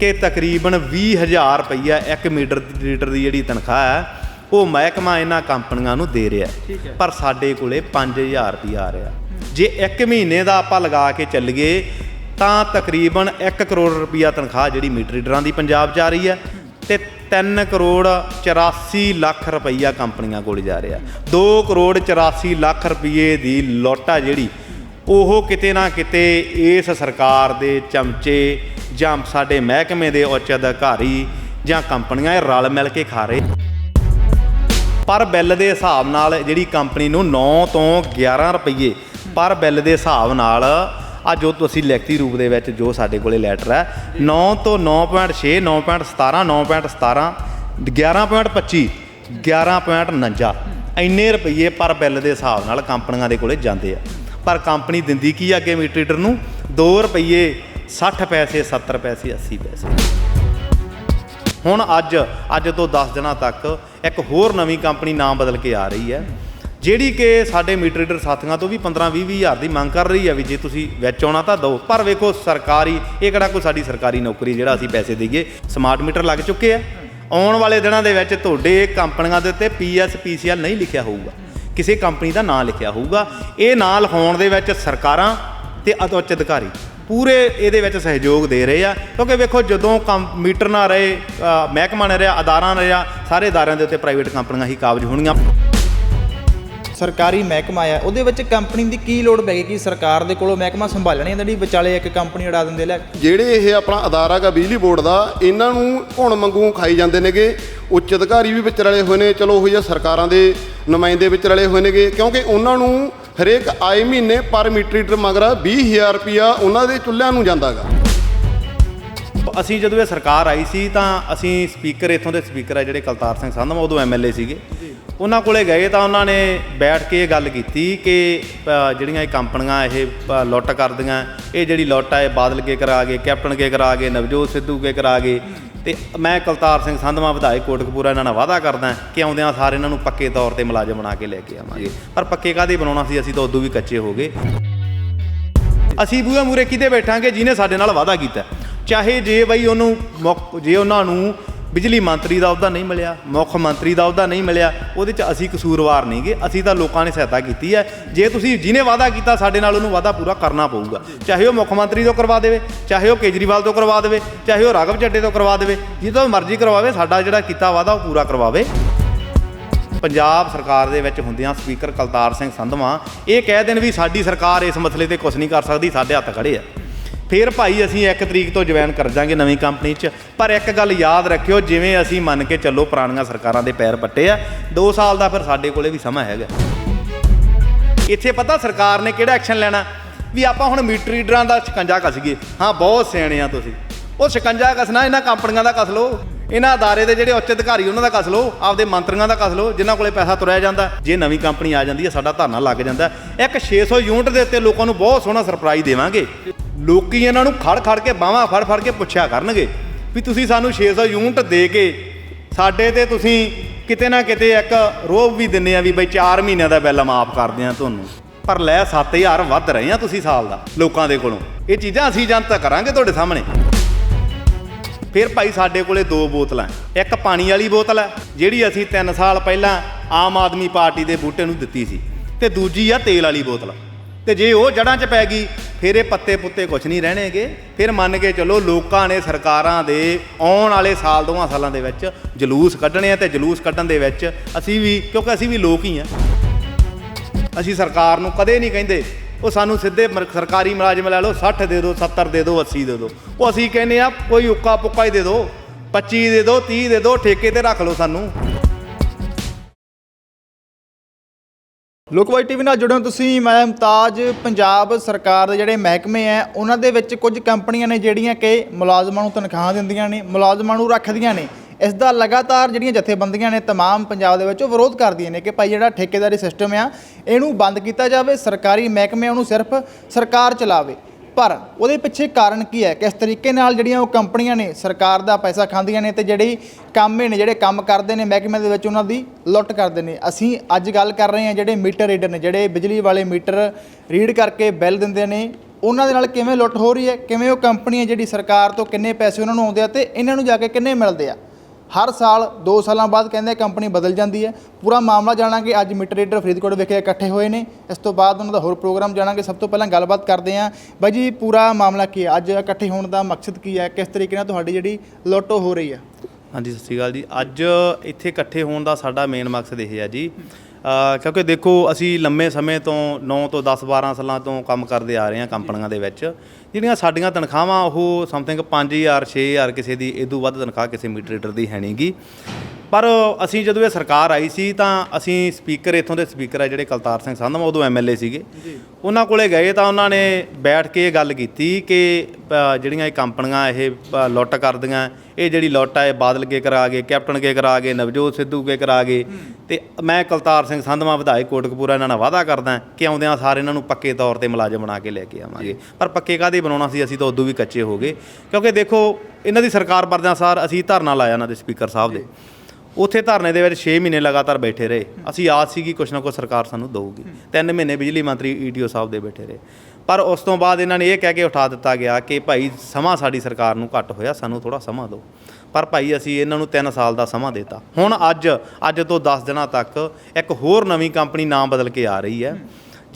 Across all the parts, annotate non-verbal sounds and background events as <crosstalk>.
ਕਿ ਤਕਰੀਬਨ 20000 ਰੁਪਈਆ 1 ਮੀਟਰ ਲੀਟਰ ਦੀ ਜਿਹੜੀ ਤਨਖਾਹ ਹੈ ਉਹ ਮਹਿਕਮਾ ਇਹਨਾਂ ਕੰਪਨੀਆਂ ਨੂੰ ਦੇ ਰਿਹਾ। ਪਰ ਸਾਡੇ ਕੋਲੇ 5000 ਰੁਪਈਆ ਆ ਰਿਹਾ। ਜੇ 1 ਮਹੀਨੇ ਦਾ ਆਪਾਂ ਲਗਾ ਕੇ ਚੱਲੀਏ ਤਾਂ ਤਕਰੀਬਨ 1 ਕਰੋੜ ਰੁਪਈਆ ਤਨਖਾਹ ਜਿਹੜੀ ਮੀਟਰ ਰੀਡਰਾਂ ਦੀ ਪੰਜਾਬ 'ਚ ਆ ਰਹੀ ਹੈ ਤੇ 3 ਕਰੋੜ 84 ਲੱਖ ਰੁਪਈਆ ਕੰਪਨੀਆਂ ਕੋਲ ਜਾ ਰਿਹਾ। 2 ਕਰੋੜ 84 ਲੱਖ ਰੁਪਏ ਦੀ ਲੋਟਾ ਜਿਹੜੀ ਉਹ ਕਿਤੇ ਨਾ ਕਿਤੇ ਇਸ ਸਰਕਾਰ ਦੇ ਚਮਚੇ ਜਾਂ ਸਾਡੇ ਮਹਿਕਮੇ ਦੇ ਉੱਚ ਅਧਿਕਾਰੀ ਜਾਂ ਕੰਪਨੀਆਂ ਇਹ ਰਲ ਮਿਲ ਕੇ ਖਾ ਰਹੇ। ਪਰ ਬਿੱਲ ਦੇ ਹਿਸਾਬ ਨਾਲ ਜਿਹੜੀ ਕੰਪਨੀ ਨੂੰ 9 ਤੋਂ 11 ਰੁਪਏ ਪਰ ਬਿੱਲ ਦੇ ਹਿਸਾਬ ਨਾਲ ਆ ਜੋ ਤੁਸੀਂ ਲਿਖਤੀ ਰੂਪ ਦੇ ਵਿੱਚ ਜੋ ਸਾਡੇ ਕੋਲੇ ਲੈਟਰ ਹੈ 9 ਤੋਂ 9.6 9.17 9.17 11.25 11.49 ਇੰਨੇ ਰੁਪਏ ਪਰ ਬਿੱਲ ਦੇ ਹਿਸਾਬ ਨਾਲ ਕੰਪਨੀਆਂ ਦੇ ਕੋਲੇ ਜਾਂਦੇ ਆ। ਪਰ ਕੰਪਨੀ ਦਿੰਦੀ ਕੀ ਅੱਗੇ ਮੀਟਰ ਰੀਡਰ ਨੂੰ? 2 ਰੁਪਏ 60 ਪੈਸੇ 70 ਪੈਸੇ 80 ਪੈਸੇ। ਹੁਣ ਅੱਜ ਅੱਜ ਤੋਂ 10 ਦਿਨਾਂ ਤੱਕ ਇੱਕ ਹੋਰ ਨਵੀਂ ਕੰਪਨੀ ਨਾਮ ਬਦਲ ਕੇ ਆ ਰਹੀ ਹੈ, ਜਿਹੜੀ ਕਿ ਸਾਡੇ ਮੀਟਰ ਰੀਡਰ ਸਾਥੀਆਂ ਤੋਂ ਵੀ 15 20 ਹਜ਼ਾਰ ਦੀ ਮੰਗ ਕਰ ਰਹੀ ਹੈ ਵੀ ਜੇ ਤੁਸੀਂ ਵਿੱਚ ਆਉਣਾ ਤਾਂ ਦਿਓ। ਪਰ ਵੇਖੋ, ਸਰਕਾਰੀ, ਇਹ ਕਿਹੜਾ ਕੋਈ ਸਾਡੀ ਸਰਕਾਰੀ ਨੌਕਰੀ ਜਿਹੜਾ ਅਸੀਂ ਪੈਸੇ ਦੇਈਏ ਸਮਾਰਟ ਮੀਟਰ ਲੱਗ ਚੁੱਕੇ ਆ। ਆਉਣ ਵਾਲੇ ਦਿਨਾਂ ਦੇ ਵਿੱਚ ਤੁਹਾਡੇ ਕੰਪਨੀਆਂ ਦੇ ਉੱਤੇ ਪੀਐਸ ਪੀਸੀਐਲ ਨਹੀਂ ਲਿਖਿਆ ਹੋਊਗਾ। ਕਿਸੇ ਕੰਪਨੀ ਦਾ ਨਾਂ ਲਿਖਿਆ ਹੋਊਗਾ। ਇਹ ਨਾਂ ਲਿਖਾਉਣ ਦੇ ਵਿੱਚ ਸਰਕਾਰਾਂ ਤੇ ਅਤੁੱਚ ਅਧਿਕਾਰੀ। ਪੂਰੇ ਇਹਦੇ ਵਿੱਚ ਸਹਿਯੋਗ ਦੇ ਰਹੇ ਆ। ਕਿਉਂਕਿ ਵੇਖੋ ਜਦੋਂ ਕੰਮ ਮੀਟਰ ਨਾ ਰਹੇ ਮਹਿਕਮਾ ਨਾ ਰਿਹਾ ਅਦਾਰਾ ਨਾ ਰਿਹਾ ਸਾਰੇ ਅਦਾਰਿਆਂ ਦੇ ਉੱਤੇ ਪ੍ਰਾਈਵੇਟ ਕੰਪਨੀਆਂ ਹੀ ਕਾਬਜ ਹੋਣਗੀਆਂ ਸਰਕਾਰੀ ਮਹਿਕਮਾ ਆ ਉਹਦੇ ਵਿੱਚ ਕੰਪਨੀ ਦੀ ਕੀ ਲੋੜ ਪੈ ਗਈ ਕਿ ਸਰਕਾਰ ਦੇ ਕੋਲੋਂ ਮਹਿਕਮਾ ਸੰਭਾਲਣੀ ਹੈ ਜਿਹੜੀ ਵਿਚਾਲੇ ਇੱਕ ਕੰਪਨੀ ਉਡਾ ਦਿੰਦੇ ਲੈ। ਜਿਹੜੇ ਇਹ ਆਪਣਾ ਅਦਾਰਾ ਗਾ ਬਿਜਲੀ ਬੋਰਡ ਦਾ ਇਹਨਾਂ ਨੂੰ ਹੁਣ ਮੰਗੂ ਖਾਈ ਜਾਂਦੇ ਨੇਗੇ। ਉੱਚ ਅਧਿਕਾਰੀ ਵੀ ਵਿੱਚ ਰਲੇ ਹੋਏ ਨੇ ਚਲੋ ਉਹ ਜਿਹਾ ਸਰਕਾਰਾਂ ਦੇ ਨੁਮਾਇੰਦੇ ਵਿੱਚ ਰਲੇ ਹੋਏ ਨੇਗੇ। ਕਿਉਂਕਿ ਉਹਨਾਂ ਨੂੰ ਹਰੇਕ ਆਏ ਮਹੀਨੇ ਪਰ ਮੀਟਰ ਮਗਰ 20000 ਰੁਪਿਆ ਉਹਨਾਂ ਦੇ ਚੁੱਲ੍ਹਿਆਂ ਨੂੰ ਜਾਂਦਾਗਾ। ਅਸੀਂ ਜਦੋਂ ਇਹ ਸਰਕਾਰ ਆਈ ਸੀ ਤਾਂ ਅਸੀਂ ਸਪੀਕਰ ਇੱਥੋਂ ਦੇ ਸਪੀਕਰ ਆ ਜਿਹੜੇ ਕਲਤਾਰ ਸਿੰਘ ਸੰਧਵਾ ਉਦੋਂ ਐਮਐਲਏ ਸੀਗੇ। ਉਹਨਾਂ ਕੋਲੇ ਗਏ ਤਾਂ ਉਹਨਾਂ ਨੇ ਬੈਠ ਕੇ ਇਹ ਗੱਲ ਕੀਤੀ ਕਿ ਜਿਹੜੀਆਂ ਇਹ ਕੰਪਨੀਆਂ ਇਹ ਲੁੱਟ ਕਰਦੀਆਂ ਇਹ ਜਿਹੜੀ ਲੁੱਟ ਆ ਇਹ ਬਾਦਲ ਕੇ ਕਰਾ ਗਏ ਕੈਪਟਨ ਕੇ ਕਰਾ ਗਏ ਨਵਜੋਤ ਸਿੱਧੂ ਕੇ ਕਰਾ ਗਏ। ਤੇ ਮੈਂ ਕਲਤਾਰ ਸਿੰਘ ਸੰਧਵਾ ਵਿਧਾਇਕ ਕੋਟਕਪੂਰਾ ਇਹਨਾਂ ਨਾਲ ਵਾਅਦਾ ਕਰਦਾ ਕਿ ਆਉਂਦਿਆਂ ਸਾਰੇ ਇਹਨਾਂ ਨੂੰ ਪੱਕੇ ਤੌਰ ਤੇ ਮੁਲਾਜ਼ਮ ਬਣਾ ਕੇ ਲੈ ਕੇ ਆਵਾਂਗੇ। ਪਰ ਪੱਕੇ ਕਾਦੇ ਬਣਾਉਣਾ ਸੀ? ਅਸੀਂ ਤਾਂ ਉਦੋਂ ਵੀ ਕੱਚੇ ਹੋ ਗਏ। ਅਸੀਂ ਬੂਹੇ ਮੂਰੇ ਕਿਤੇ ਬੈਠਾਂਗੇ ਜਿਹਨੇ ਸਾਡੇ ਨਾਲ ਵਾਅਦਾ ਕੀਤਾ। ਚਾਹੇ ਜੇ ਬਈ ਉਹਨੂੰ ਜੇ ਉਹਨਾਂ ਨੂੰ ਬਿਜਲੀ ਮੰਤਰੀ ਦਾ ਅਹੁਦਾ ਨਹੀਂ ਮਿਲਿਆ, ਮੁੱਖ ਮੰਤਰੀ ਦਾ ਅਹੁਦਾ ਨਹੀਂ ਮਿਲਿਆ, ਉਹਦੇ 'ਚ ਅਸੀਂ ਕਸੂਰਵਾਰ ਨਹੀਂਗੇ ਅਸੀਂ ਤਾਂ ਲੋਕਾਂ ਨੇ ਸਹਾਇਤਾ ਕੀਤੀ ਹੈ। ਜੇ ਤੁਸੀਂ ਜਿਹਨੇ ਵਾਅਦਾ ਕੀਤਾ ਸਾਡੇ ਨਾਲ ਉਹਨੂੰ ਵਾਅਦਾ ਪੂਰਾ ਕਰਨਾ ਪਊਗਾ। ਚਾਹੇ ਉਹ ਮੁੱਖ ਮੰਤਰੀ ਤੋਂ ਕਰਵਾ ਦੇਵੇ, ਚਾਹੇ ਉਹ ਕੇਜਰੀਵਾਲ ਤੋਂ ਕਰਵਾ ਦੇਵੇ, ਚਾਹੇ ਉਹ ਰਾਘਵ ਚੱਡੇ ਤੋਂ ਕਰਵਾ ਦੇਵੇ, ਜਿੱਦੋਂ ਮਰਜ਼ੀ ਕਰਵਾਵੇ, ਸਾਡਾ ਜਿਹੜਾ ਕੀਤਾ ਵਾਅਦਾ ਉਹ ਪੂਰਾ ਕਰਵਾਵੇ। ਪੰਜਾਬ ਸਰਕਾਰ ਦੇ ਵਿੱਚ ਹੁੰਦਿਆਂ ਸਪੀਕਰ ਕਲਤਾਰ ਸਿੰਘ ਸੰਧਵਾ, ਇਹ ਕਹਿ ਦੇਣ ਵੀ ਸਾਡੀ ਸਰਕਾਰ ਇਸ ਮਸਲੇ ਤੇ ਕੁਝ ਨਹੀਂ ਕਰ ਸਕਦੀ, ਸਾਡੇ ਹੱਥ ਖੜੇ ਆ। ਫਿਰ ਭਾਈ ਅਸੀਂ 1 ਤਰੀਕ ਤੋਂ ਜੁਆਇਨ ਕਰ ਜਾਾਂਗੇ ਨਵੀਂ ਕੰਪਨੀ 'ਚ। ਪਰ ਇੱਕ ਗੱਲ ਯਾਦ ਰੱਖਿਓ, ਜਿਵੇਂ ਅਸੀਂ ਮੰਨ ਕੇ ਚੱਲੋ ਪੁਰਾਣੀਆਂ ਸਰਕਾਰਾਂ ਦੇ ਪੈਰ ਪੱਟੇ ਆ 2 ਸਾਲ ਦਾ ਫਿਰ ਸਾਡੇ ਕੋਲੇ ਵੀ ਸਮਾਂ ਹੈਗਾ। ਇੱਥੇ ਪਤਾ ਸਰਕਾਰ ਨੇ ਕਿਹੜਾ ਐਕਸ਼ਨ ਲੈਣਾ? ਵੀ ਆਪਾਂ ਹੁਣ ਮੀਟਰ ਰੀਡਰਾਂ ਦਾ ਸ਼ਿਕੰਜਾ ਕਸੀਏ ਹਾਂ, ਬਹੁਤ ਸਿਆਣੇ ਆ ਤੁਸੀਂ। ਉਹ ਸ਼ਿਕੰਜਾ ਕੱਸਣਾ, ਇਹਨਾਂ ਕੰਪਨੀਆਂ ਦਾ ਕੱਸ ਲਓ। ਇਹਨਾਂ ਅਦਾਰੇ ਦੇ ਜਿਹੜੇ ਉੱਚ ਅਧਿਕਾਰੀ, ਉਹਨਾਂ ਦਾ ਕੱਸ ਲਓ। ਆਪਦੇ ਮੰਤਰੀਆਂ ਦਾ ਕੱਸ ਲਓ, ਜਿਨ੍ਹਾਂ ਕੋਲੇ ਪੈਸਾ ਤੁਰਿਆ ਜਾਂਦਾ। ਜੇ ਨਵੀਂ ਕੰਪਨੀ ਆ ਜਾਂਦੀ ਹੈ, ਸਾਡਾ ਧਰਨਾ ਲੱਗ ਜਾਂਦਾ। ਇੱਕ 600 ਯੂਨਿਟ ਦੇ ਉੱਤੇ ਲੋਕਾਂ ਨੂੰ ਬਹੁਤ ਸੋਹਣਾ ਸਰਪ੍ਰਾਈਜ਼ ਦੇਵਾਂਗੇ। ਲੋਕੀ ਇਹਨਾਂ ਨੂੰ ਖੜ ਖੜ ਕੇ ਬਾਹਾਂ ਫੜ ਫੜ ਕੇ ਪੁੱਛਿਆ ਕਰਨਗੇ ਵੀ ਤੁਸੀਂ ਸਾਨੂੰ 600 ਯੂਨਿਟ ਦੇ ਕੇ ਸਾਡੇ ਤੇ ਤੁਸੀਂ ਕਿਤੇ ਨਾ ਕਿਤੇ ਇੱਕ ਰੋਬ ਵੀ ਦਿੰਨੇ ਆ ਵੀ ਬਈ 4 ਮਹੀਨਿਆਂ ਦਾ ਬਿੱਲ ਮਾਫ ਕਰਦੇ ਆ ਤੁਹਾਨੂੰ। ਪਰ ਲੈ 7000 ਵੱਧ ਰਹੇ ਆ ਤੁਸੀਂ ਸਾਲ ਦਾ ਲੋਕਾਂ ਦੇ ਕੋਲੋਂ। ਇਹ ਚੀਜ਼ਾਂ ਅਸੀਂ ਜਨਤਾ ਕਰਾਂਗੇ ਤੁਹਾਡੇ ਸਾਹਮਣੇ। ਫਿਰ ਭਾਈ ਸਾਡੇ ਕੋਲੇ ਦੋ ਬੋਤਲਾਂ ਇੱਕ ਪਾਣੀ ਵਾਲੀ ਬੋਤਲ ਹੈ ਜਿਹੜੀ ਅਸੀਂ 3 ਸਾਲ ਪਹਿਲਾਂ ਆਮ ਆਦਮੀ ਪਾਰਟੀ ਦੇ ਬੂਟੇ ਨੂੰ ਦਿੱਤੀ ਸੀ। ਤੇ ਦੂਜੀ ਆ ਤੇਲ ਵਾਲੀ ਬੋਤਲ। ਤੇ ਜੇ ਉਹ ਜੜਾਂ 'ਚ ਪੈ ਗਈ ਫਿਰ ਇਹ ਪੱਤੇ ਪੁੱਤੇ ਕੁਝ ਨਹੀਂ ਰਹਿਣਗੇ। ਫਿਰ ਮੰਨ ਕੇ ਚੱਲੋ ਲੋਕਾਂ ਨੇ ਸਰਕਾਰਾਂ ਦੇ ਆਉਣ ਵਾਲੇ ਸਾਲ ਦੋਵਾਂ ਸਾਲਾਂ ਦੇ ਵਿੱਚ ਜਲੂਸ ਕੱਢਣੇ ਆ ਤੇ ਜਲੂਸ ਕੱਢਣ ਦੇ ਵਿੱਚ ਅਸੀਂ ਵੀ, ਕਿਉਂਕਿ ਅਸੀਂ ਵੀ ਲੋਕ ਹੀ ਆ। ਅਸੀਂ ਸਰਕਾਰ ਨੂੰ ਕਦੇ ਨਹੀਂ ਕਹਿੰਦੇ, ਉਹ ਸਾਨੂੰ ਸਿੱਧੇ ਮਰ- ਸਰਕਾਰੀ ਮੁਲਾਜ਼ਮ ਲੈ ਲਓ 60 ਦੇ ਦਿਓ 70 ਦੇ ਦਿਓ 80 ਦੇ ਦਿਓ ਉਹ ਅਸੀਂ ਕਹਿੰਦੇ ਆ, ਕੋਈ ਉੱਕਾ ਪੁੱਕਾ ਹੀ ਦੇ ਦਿਓ 25 ਦੇ ਦਿਓ 30 ਦੇ ਦਿਓ ਠੇਕੇ ਤੇ ਰੱਖ ਲਓ ਸਾਨੂੰ। ਲੋਕਵਾਈ ਟੀਵੀ ਨਾਲ ਜੁੜੇ ਹੋ ਤੁਸੀਂ ਮੈਂ ਮੁਮਤਾਜ ਪੰਜਾਬ ਸਰਕਾਰ ਦੇ ਜਿਹੜੇ ਮਹਿਕਮੇ ਆ ਉਹਨਾਂ ਦੇ ਵਿੱਚ ਕੁਝ ਕੰਪਨੀਆਂ ਨੇ ਜਿਹੜੀਆਂ ਕਿ ਮੁਲਾਜ਼ਮਾਂ ਨੂੰ ਤਨਖਾਹ ਦਿੰਦੀਆਂ ਨੇ ਮੁਲਾਜ਼ਮਾਂ ਨੂੰ ਰੱਖਦੀਆਂ ਨੇ ਇਸ ਦਾ ਲਗਾਤਾਰ ਜਿਹੜੀਆਂ ਜਥੇਬੰਦੀਆਂ ਨੇ तमाम ਪੰਜਾਬ ਦੇ ਵਿੱਚ ਉਹ ਵਿਰੋਧ ਕਰਦੀਆਂ ਨੇ ਕਿ ਭਾਈ ਜਿਹੜਾ ਠੇਕੇਦਾਰੀ ਸਿਸਟਮ ਆ ਇਹਨੂੰ ਬੰਦ ਕੀਤਾ ਜਾਵੇ ਸਰਕਾਰੀ ਮਹਿਕਮਿਆਂ ਨੂੰ ਸਿਰਫ ਸਰਕਾਰ ਚਲਾਵੇ ਪਰ ਉਹਦੇ ਪਿੱਛੇ ਕਾਰਨ ਕੀ ਹੈ? ਕਿਸ ਤਰੀਕੇ ਨਾਲ ਜਿਹੜੀਆਂ ਉਹ ਕੰਪਨੀਆਂ ਨੇ, ਸਰਕਾਰ ਦਾ ਪੈਸਾ ਖਾਂਦੀਆਂ ਨੇ ਤੇ ਜਿਹੜੀ ਕਾਮੇ ਨੇ, ਜਿਹੜੇ ਕੰਮ ਕਰਦੇ ਨੇ, ਮਹਿਕਮੇ ਦੇ ਵਿੱਚ ਉਹਨਾਂ ਦੀ ਲੁੱਟ ਕਰਦੇ ਨੇ। ਅਸੀਂ ਅੱਜ ਗੱਲ ਕਰ ਰਹੇ ਹਾਂ ਜਿਹੜੇ ਮੀਟਰ ਰੀਡਰ ਨੇ, ਜਿਹੜੇ ਬਿਜਲੀ ਵਾਲੇ ਮੀਟਰ ਰੀਡ ਕਰਕੇ ਬਿੱਲ ਦਿੰਦੇ ਨੇ। ਉਹਨਾਂ ਦੇ ਨਾਲ ਕਿਵੇਂ ਲੁੱਟ ਹੋ ਰਹੀ ਹੈ? ਕਿਵੇਂ ਉਹ ਕੰਪਨੀ ਹੈ ਜਿਹੜੀ ਸਰਕਾਰ ਤੋਂ ਕਿੰਨੇ ਪੈਸੇ ਉਹਨਾਂ ਨੂੰ ਆਉਂਦੇ ਆ ਤੇ ਇਹਨਾਂ ਨੂੰ ਜਾ ਕੇ ਕਿੰਨੇ ਮਿਲਦੇ ਆ? ਹਰ ਸਾਲ 2 ਸਾਲਾਂ ਬਾਅਦ ਕਹਿੰਦੇ ਕੰਪਨੀ ਬਦਲ ਜਾਂਦੀ ਹੈ। ਪੂਰਾ ਮਾਮਲਾ ਜਾਣਾਂਗੇ। ਅੱਜ ਮੀਟਰ ਰੀਡਰ ਫਰੀਦਕੋਟ ਵਿਖੇ ਇਕੱਠੇ ਹੋਏ ਨੇ। ਇਸ ਤੋਂ ਬਾਅਦ ਉਹਨਾਂ ਦਾ ਹੋਰ ਪ੍ਰੋਗਰਾਮ ਜਾਣਾਂਗੇ। ਸਭ ਤੋਂ ਪਹਿਲਾਂ ਗੱਲਬਾਤ ਕਰਦੇ ਹਾਂ। ਬਾਈ ਜੀ, ਪੂਰਾ ਮਾਮਲਾ ਕੀ ਹੈ? ਅੱਜ ਇਕੱਠੇ ਹੋਣ ਦਾ ਮਕਸਦ ਕੀ ਹੈ? ਕਿਸ ਤਰੀਕੇ ਨਾਲ ਤੁਹਾਡੀ ਜਿਹੜੀ ਲੋਟੋ ਹੋ ਰਹੀ ਹੈ? ਹਾਂਜੀ, ਸਤਿ ਸ਼੍ਰੀ ਅਕਾਲ ਜੀ। ਅੱਜ ਇੱਥੇ ਇਕੱਠੇ ਹੋਣ ਦਾ ਸਾਡਾ ਮੇਨ ਮਕਸਦ ਇਹ ਹੈ ਜੀ ਕਿਉਂਕਿ ਦੇਖੋ, ਅਸੀਂ ਲੰਮੇ ਸਮੇਂ ਤੋਂ 9 ਤੋਂ 10 12 ਸਾਲਾਂ ਤੋਂ ਕੰਮ ਕਰਦੇ ਆ ਰਹੇ ਹਾਂ ਕੰਪਨੀਆਂ ਦੇ ਵਿੱਚ। ਜਿਹੜੀਆਂ ਸਾਡੀਆਂ ਤਨਖਾਹਾਂ, ਉਹ ਸਮਥਿੰਗ 5000 6000 ਕਿਸੇ ਦੀ ਇਦੋਂ ਵੱਧ ਤਨਖਾਹ ਕਿਸੇ ਮੀਟਰ ਰੀਡਰ ਦੀ ਹੈ ਨਹੀਂਗੀ ਪਰ ਅਸੀਂ ਜਦੋਂ ਇਹ ਸਰਕਾਰ ਆਈ ਸੀ ਤਾਂ ਅਸੀਂ ਸਪੀਕਰ ਇੱਥੋਂ ਦੇ ਸਪੀਕਰ ਆ ਜਿਹੜੇ ਕਲਤਾਰ ਸਿੰਘ ਸੰਧਮਾ ਉਦੋਂ ਐਮਐਲਏ ਸੀਗੇ। ਉਹਨਾਂ ਕੋਲੇ ਗਏ ਤਾਂ ਉਹਨਾਂ ਨੇ ਬੈਠ ਕੇ ਇਹ ਗੱਲ ਕੀਤੀ ਕਿ ਜਿਹੜੀਆਂ ਇਹ ਕੰਪਨੀਆਂ ਇਹ ਲੁੱਟ ਕਰਦੀਆਂ ਇਹ ਜਿਹੜੀ ਲੁੱਟ ਆ ਇਹ ਬਾਦਲ ਕੇ ਕਰਾ ਗਏ ਕੈਪਟਨ ਕੇ ਕਰਾ ਗਏ ਨਵਜੋਤ ਸਿੱਧੂ ਕੇ ਕਰਾ ਗਏ। ਤੇ ਮੈਂ ਕਲਤਾਰ ਸਿੰਘ ਸੰਧਮਾ ਵਿਧਾਇਕ ਕੋਟਕਪੂਰਾ ਇਹਨਾਂ ਨਾਲ ਵਾਅਦਾ ਕਰਦਾ ਕਿ ਆਉਂਦਿਆਂ ਸਾਰੇ ਇਹਨਾਂ ਨੂੰ ਪੱਕੇ ਤੌਰ ਤੇ ਮੁਲਾਜ਼ਮ ਬਣਾ ਕੇ ਲੈ ਕੇ ਆਵਾਂਗੇ। ਪਰ ਪੱਕੇ ਕਾਦੇ ਬਣਾਉਣਾ ਸੀ? ਅਸੀਂ ਤਾਂ ਉਦੋਂ ਵੀ ਕੱਚੇ ਹੋ ਗਏ। ਕਿਉਂਕਿ ਦੇਖੋ ਇਹਨਾਂ ਦੀ ਸਰਕਾਰ ਵਰਦਿਆਂ ਸਾਰ ਅਸੀਂ ਧਰਨਾ ਲਾਇਆ ਇਹਨਾਂ ਦੇ ਸਪੀਕਰ ਸਾਹਿਬ ਦੇ। ਉੱਥੇ ਧਰਨੇ ਦੇ ਵਿੱਚ 6 ਮਹੀਨੇ ਲਗਾਤਾਰ ਬੈਠੇ ਰਹੇ। ਅਸੀਂ ਆਸ ਸੀ ਕਿ ਕੁਛ ਨਾ ਕੁਛ ਸਰਕਾਰ ਸਾਨੂੰ ਦਊਗੀ। 3 ਮਹੀਨੇ ਬਿਜਲੀ ਮੰਤਰੀ ਈਟੀਓ ਸਾਹਿਬ ਦੇ ਬੈਠੇ ਰਹੇ। ਪਰ ਉਸ ਤੋਂ ਬਾਅਦ ਇਹਨਾਂ ਨੇ ਇਹ ਕਹਿ ਕੇ ਉਠਾ ਦਿੱਤਾ ਗਿਆ ਕਿ ਭਾਈ ਸਮਾਂ ਸਾਡੀ ਸਰਕਾਰ ਨੂੰ ਘੱਟ ਹੋਇਆ, ਸਾਨੂੰ ਥੋੜਾ ਸਮਾਂ ਦਿਓ। ਪਰ ਭਾਈ ਅਸੀਂ ਇਹਨਾਂ ਨੂੰ 3 ਸਾਲ ਦਾ ਸਮਾਂ ਦਿੱਤਾ। ਹੁਣ ਅੱਜ ਅੱਜ ਤੋਂ 10 ਦਿਨਾਂ ਤੱਕ ਇੱਕ ਹੋਰ ਨਵੀਂ ਕੰਪਨੀ ਨਾਮ ਬਦਲ ਕੇ ਆ ਰਹੀ ਹੈ।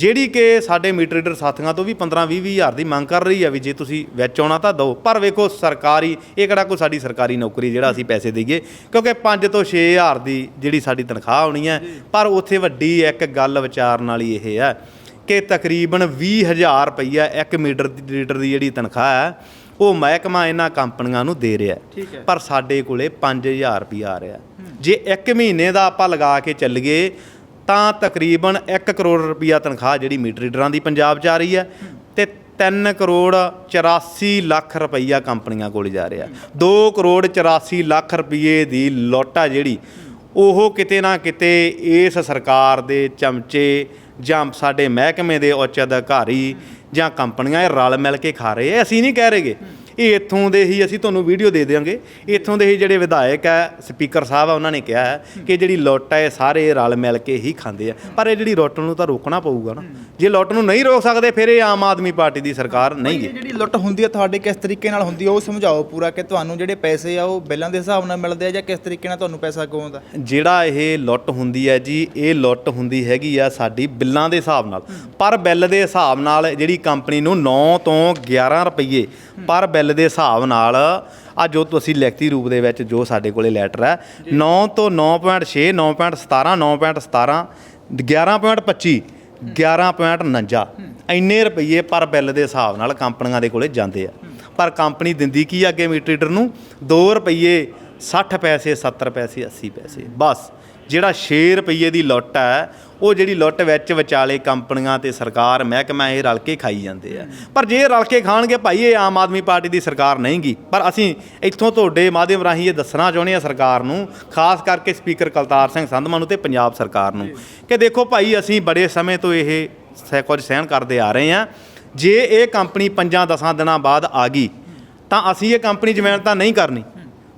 ਜਿਹੜੀ ਕਿ ਸਾਡੇ ਮੀਟਰ ਰੀਡਰ ਸਾਥੀਆਂ ਤੋਂ ਵੀ 15 20 ਹਜ਼ਾਰ ਦੀ ਮੰਗ ਕਰ ਰਹੀ ਹੈ ਵੀ ਜੇ ਤੁਸੀਂ ਵਿੱਚ ਆਉਣਾ ਤਾਂ ਦਿਓ। ਪਰ ਵੇਖੋ ਸਰਕਾਰੀ ਇਹ ਕਿਹੜਾ ਕੋਈ ਸਾਡੀ ਸਰਕਾਰੀ ਨੌਕਰੀ ਜਿਹੜਾ ਅਸੀਂ ਪੈਸੇ ਦਈਏ? ਕਿਉਂਕਿ 5 ਤੋਂ 6 ਹਜ਼ਾਰ ਦੀ ਜਿਹੜੀ ਸਾਡੀ ਤਨਖਾਹ ਆਉਣੀ ਹੈ ਪਰ ਉੱਥੇ ਵੱਡੀ ਇੱਕ ਗੱਲ ਵਿਚਾਰਨ ਵਾਲੀ ਇਹ ਹੈ ਕਿ ਤਕਰੀਬਨ 20000 ਰੁਪਈਆ ਇੱਕ ਮੀਟਰ ਰੀਡਰ ਦੀ ਜਿਹੜੀ ਤਨਖਾਹ ਹੈ ਉਹ ਮਹਿਕਮਾ ਇਹਨਾਂ ਕੰਪਨੀਆਂ ਨੂੰ ਦੇ ਰਿਹਾ। ਪਰ ਸਾਡੇ ਕੋਲੇ 5000 ਰੁਪਈਆ ਆ ਰਿਹਾ। ਜੇ ਇੱਕ ਮਹੀਨੇ ਦਾ ਆਪਾਂ ਲਗਾ ਕੇ ਚੱਲੀਏ ਤਾਂ ਤਕਰੀਬਨ 1 ਕਰੋੜ ਰੁਪਈਆ ਤਨਖਾਹ ਜਿਹੜੀ ਮੀਟਰ ਰੀਡਰਾਂ ਦੀ ਪੰਜਾਬ 'ਚ ਆ ਰਹੀ ਹੈ ਤੇ 3 ਕਰੋੜ 84 ਲੱਖ ਰੁਪਈਆ ਕੰਪਨੀਆਂ ਕੋਲ ਜਾ ਰਿਹਾ। 2 ਕਰੋੜ 84 ਲੱਖ ਰੁਪਈਏ ਦੀ ਲੁੱਟ ਆ ਜਿਹੜੀ। ਉਹ ਕਿਤੇ ਨਾ ਕਿਤੇ ਇਸ ਸਰਕਾਰ ਦੇ ਚਮਚੇ ਜਾਂ ਸਾਡੇ ਮਹਿਕਮੇ ਦੇ ਉੱਚ ਅਧਿਕਾਰੀ ਜਾਂ ਕੰਪਨੀਆਂ ਇਹ ਰਲ ਮਿਲ ਕੇ ਖਾ ਰਹੇ। ਆ ਅਸੀਂ ਨਹੀਂ ਕਹਿ ਰਹੇਗੇ। ਇਹ ਇੱਥੋਂ ਦੇ ਹੀ ਅਸੀਂ ਤੁਹਾਨੂੰ ਵੀਡੀਓ ਦੇ ਦੇਵਾਂਗੇ ਇੱਥੋਂ ਦੇ ਹੀ ਜਿਹੜੇ ਵਿਧਾਇਕ ਹੈ ਸਪੀਕਰ ਸਾਹਿਬ ਆ ਉਹਨਾਂ ਨੇ ਕਿਹਾ ਹੈ ਕਿ ਜਿਹੜੀ ਲੁੱਟ ਹੈ ਸਾਰੇ ਰਲ ਮਿਲ ਕੇ ਹੀ ਖਾਂਦੇ ਆ। ਪਰ ਇਹ ਜਿਹੜੀ ਲੁੱਟ ਨੂੰ ਤਾਂ ਰੋਕਣਾ ਪਊਗਾ ਨਾ। ਜੇ ਲੁੱਟ ਨੂੰ ਨਹੀਂ ਰੋਕ ਸਕਦੇ ਫਿਰ ਇਹ ਆਮ ਆਦਮੀ ਪਾਰਟੀ ਦੀ ਸਰਕਾਰ ਨਹੀਂ ਗੀ ਜਿਹੜੀ ਲੁੱਟ ਹੁੰਦੀ ਹੈ ਤੁਹਾਡੇ ਕਿਸ ਤਰੀਕੇ ਨਾਲ ਹੁੰਦੀ ਹੈ ਉਹ ਸਮਝਾਓ ਪੂਰਾ ਕਿ ਤੁਹਾਨੂੰ ਜਿਹੜੇ ਪੈਸੇ ਆ ਉਹ ਬਿੱਲਾਂ ਦੇ ਹਿਸਾਬ ਨਾਲ ਮਿਲਦੇ ਆ ਜਾਂ ਕਿਸ ਤਰੀਕੇ ਨਾਲ ਤੁਹਾਨੂੰ ਪੈਸਾ ਗਾਉਂਦਾ ਜਿਹੜਾ ਇਹ ਲੁੱਟ ਹੁੰਦੀ ਹੈ ਜੀ ਇਹ ਲੁੱਟ ਹੁੰਦੀ ਹੈਗੀ ਆ ਸਾਡੀ ਬਿੱਲਾਂ ਦੇ ਹਿਸਾਬ ਨਾਲ। ਪਰ ਬਿੱਲ ਦੇ ਹਿਸਾਬ ਨਾਲ ਜਿਹੜੀ ਕੰਪਨੀ ਨੂੰ 9 ਤੋਂ 11 ਰੁਪਏ ਪਰ ਬਿੱਲ ਦੇ ਹਿਸਾਬ ਨਾਲ ਆ ਜੋ ਤੁਸੀਂ ਲਿਖਤੀ ਰੂਪ ਦੇ ਵਿੱਚ ਜੋ ਸਾਡੇ ਕੋਲੇ ਲੈਟਰ ਹੈ 9 ਤੋਂ 9.6 9.17 9.17 11.25 11.49 ਇੰਨੇ ਰੁਪਏ ਪਰ ਬਿੱਲ ਦੇ ਹਿਸਾਬ ਨਾਲ ਕੰਪਨੀਆਂ ਦੇ ਕੋਲੇ ਜਾਂਦੇ ਆ। ਪਰ ਕੰਪਨੀ ਦਿੰਦੀ ਕੀ ਅੱਗੇ ਮੀਟਰ ਰੀਡਰ ਨੂੰ? 2 ਰੁਪਏ 60 ਪੈਸੇ 70 ਪੈਸੇ 80 ਪੈਸੇ। ਬਸ। ਜਿਹੜਾ 6 ਰੁਪਏ ਦੀ ਲੁੱਟ ਹੈ ਉਹ ਜਿਹੜੀ ਲੁੱਟ ਵਿੱਚ ਵਿਚਾਲੇ ਕੰਪਨੀਆਂ ਤੇ ਸਰਕਾਰ ਮਹਿਕਮਾ ਇਹ ਰਲ ਕੇ ਖਾਈ ਜਾਂਦੇ ਆ। ਪਰ ਜੇ ਰਲ ਕੇ ਖਾਣਗੇ ਭਾਈ ਇਹ ਆਮ ਆਦਮੀ ਪਾਰਟੀ ਦੀ ਸਰਕਾਰ ਨਹੀਂਗੀ। ਪਰ ਅਸੀਂ ਇੱਥੋਂ ਤੁਹਾਡੇ ਮਾਧਿਅਮ ਰਾਹੀਂ ਇਹ ਦੱਸਣਾ ਚਾਹੁੰਦੇ ਆ ਸਰਕਾਰ ਨੂੰ ਖਾਸ ਕਰਕੇ ਸਪੀਕਰ ਕਲਤਾਰ ਸਿੰਘ ਸੰਧਮਾ ਨੂੰ ਤੇ ਪੰਜਾਬ ਸਰਕਾਰ ਨੂੰ ਕਿ ਦੇਖੋ ਭਾਈ ਅਸੀਂ ਬੜੇ ਸਮੇਂ ਤੋਂ ਇਹ ਸਹਿ ਕੁਝ ਸਹਿਣ ਕਰਦੇ ਆ ਰਹੇ ਆ ਜੇ ਇਹ ਕੰਪਨੀ 5-10 ਦਿਨਾਂ ਬਾਅਦ ਆ ਗਈ ਤਾਂ ਅਸੀਂ ਇਹ ਕੰਪਨੀ ਜਮੈਨ ਤਾਂ ਨਹੀਂ ਕਰਨੀ।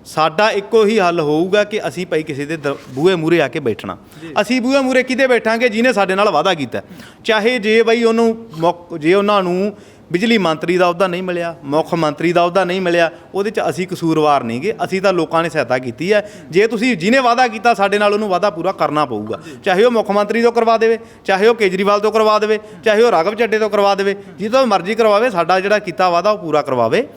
ਸਾਡਾ ਇੱਕੋ ਹੀ ਹੱਲ ਹੋਊਗਾ ਕਿ ਅਸੀਂ ਭਾਈ ਕਿਸੇ ਦੇ ਦਰ- ਬੂਹੇ ਮੂਰੇ ਆ ਕੇ ਬੈਠਣਾ। ਅਸੀਂ ਬੂਹੇ ਮੂਰੇ ਕਿਤੇ ਬੈਠਾਂਗੇ ਜਿਹਨੇ ਸਾਡੇ ਨਾਲ ਵਾਅਦਾ ਕੀਤਾ। ਚਾਹੇ ਜੇ ਬਈ ਉਹਨੂੰ ਮੁੱਖ ਜੇ ਉਹਨਾਂ ਨੂੰ ਬਿਜਲੀ ਮੰਤਰੀ ਦਾ ਅਹੁਦਾ ਨਹੀਂ ਮਿਲਿਆ ਮੁੱਖ ਮੰਤਰੀ ਦਾ ਅਹੁਦਾ ਨਹੀਂ ਮਿਲਿਆ ਉਹਦੇ 'ਚ ਅਸੀਂ ਕਸੂਰਵਾਰ ਨਹੀਂਗੇ। ਅਸੀਂ ਤਾਂ ਲੋਕਾਂ ਨੇ ਸਹਾਇਤਾ ਕੀਤੀ ਹੈ। ਜੇ ਤੁਸੀਂ ਜਿਹਨੇ ਵਾਅਦਾ ਕੀਤਾ ਸਾਡੇ ਨਾਲ ਉਹਨੂੰ ਵਾਅਦਾ ਪੂਰਾ ਕਰਨਾ ਪਊਗਾ। ਚਾਹੇ ਉਹ ਮੁੱਖ ਮੰਤਰੀ ਤੋਂ ਕਰਵਾ ਦੇਵੇ ਚਾਹੇ ਉਹ ਕੇਜਰੀਵਾਲ ਤੋਂ ਕਰਵਾ ਦੇਵੇ ਚਾਹੇ ਉਹ ਰਾਘਵ ਚੱਡੇ ਤੋਂ ਕਰਵਾ ਦੇਵੇ। ਜਿਹਦੋਂ ਮਰਜ਼ੀ ਕਰਵਾਵੇ ਸਾਡਾ ਜਿਹੜਾ ਕੀਤਾ ਵਾਅਦਾ ਉਹ ਪੂਰਾ ਕਰਵਾਵੇ।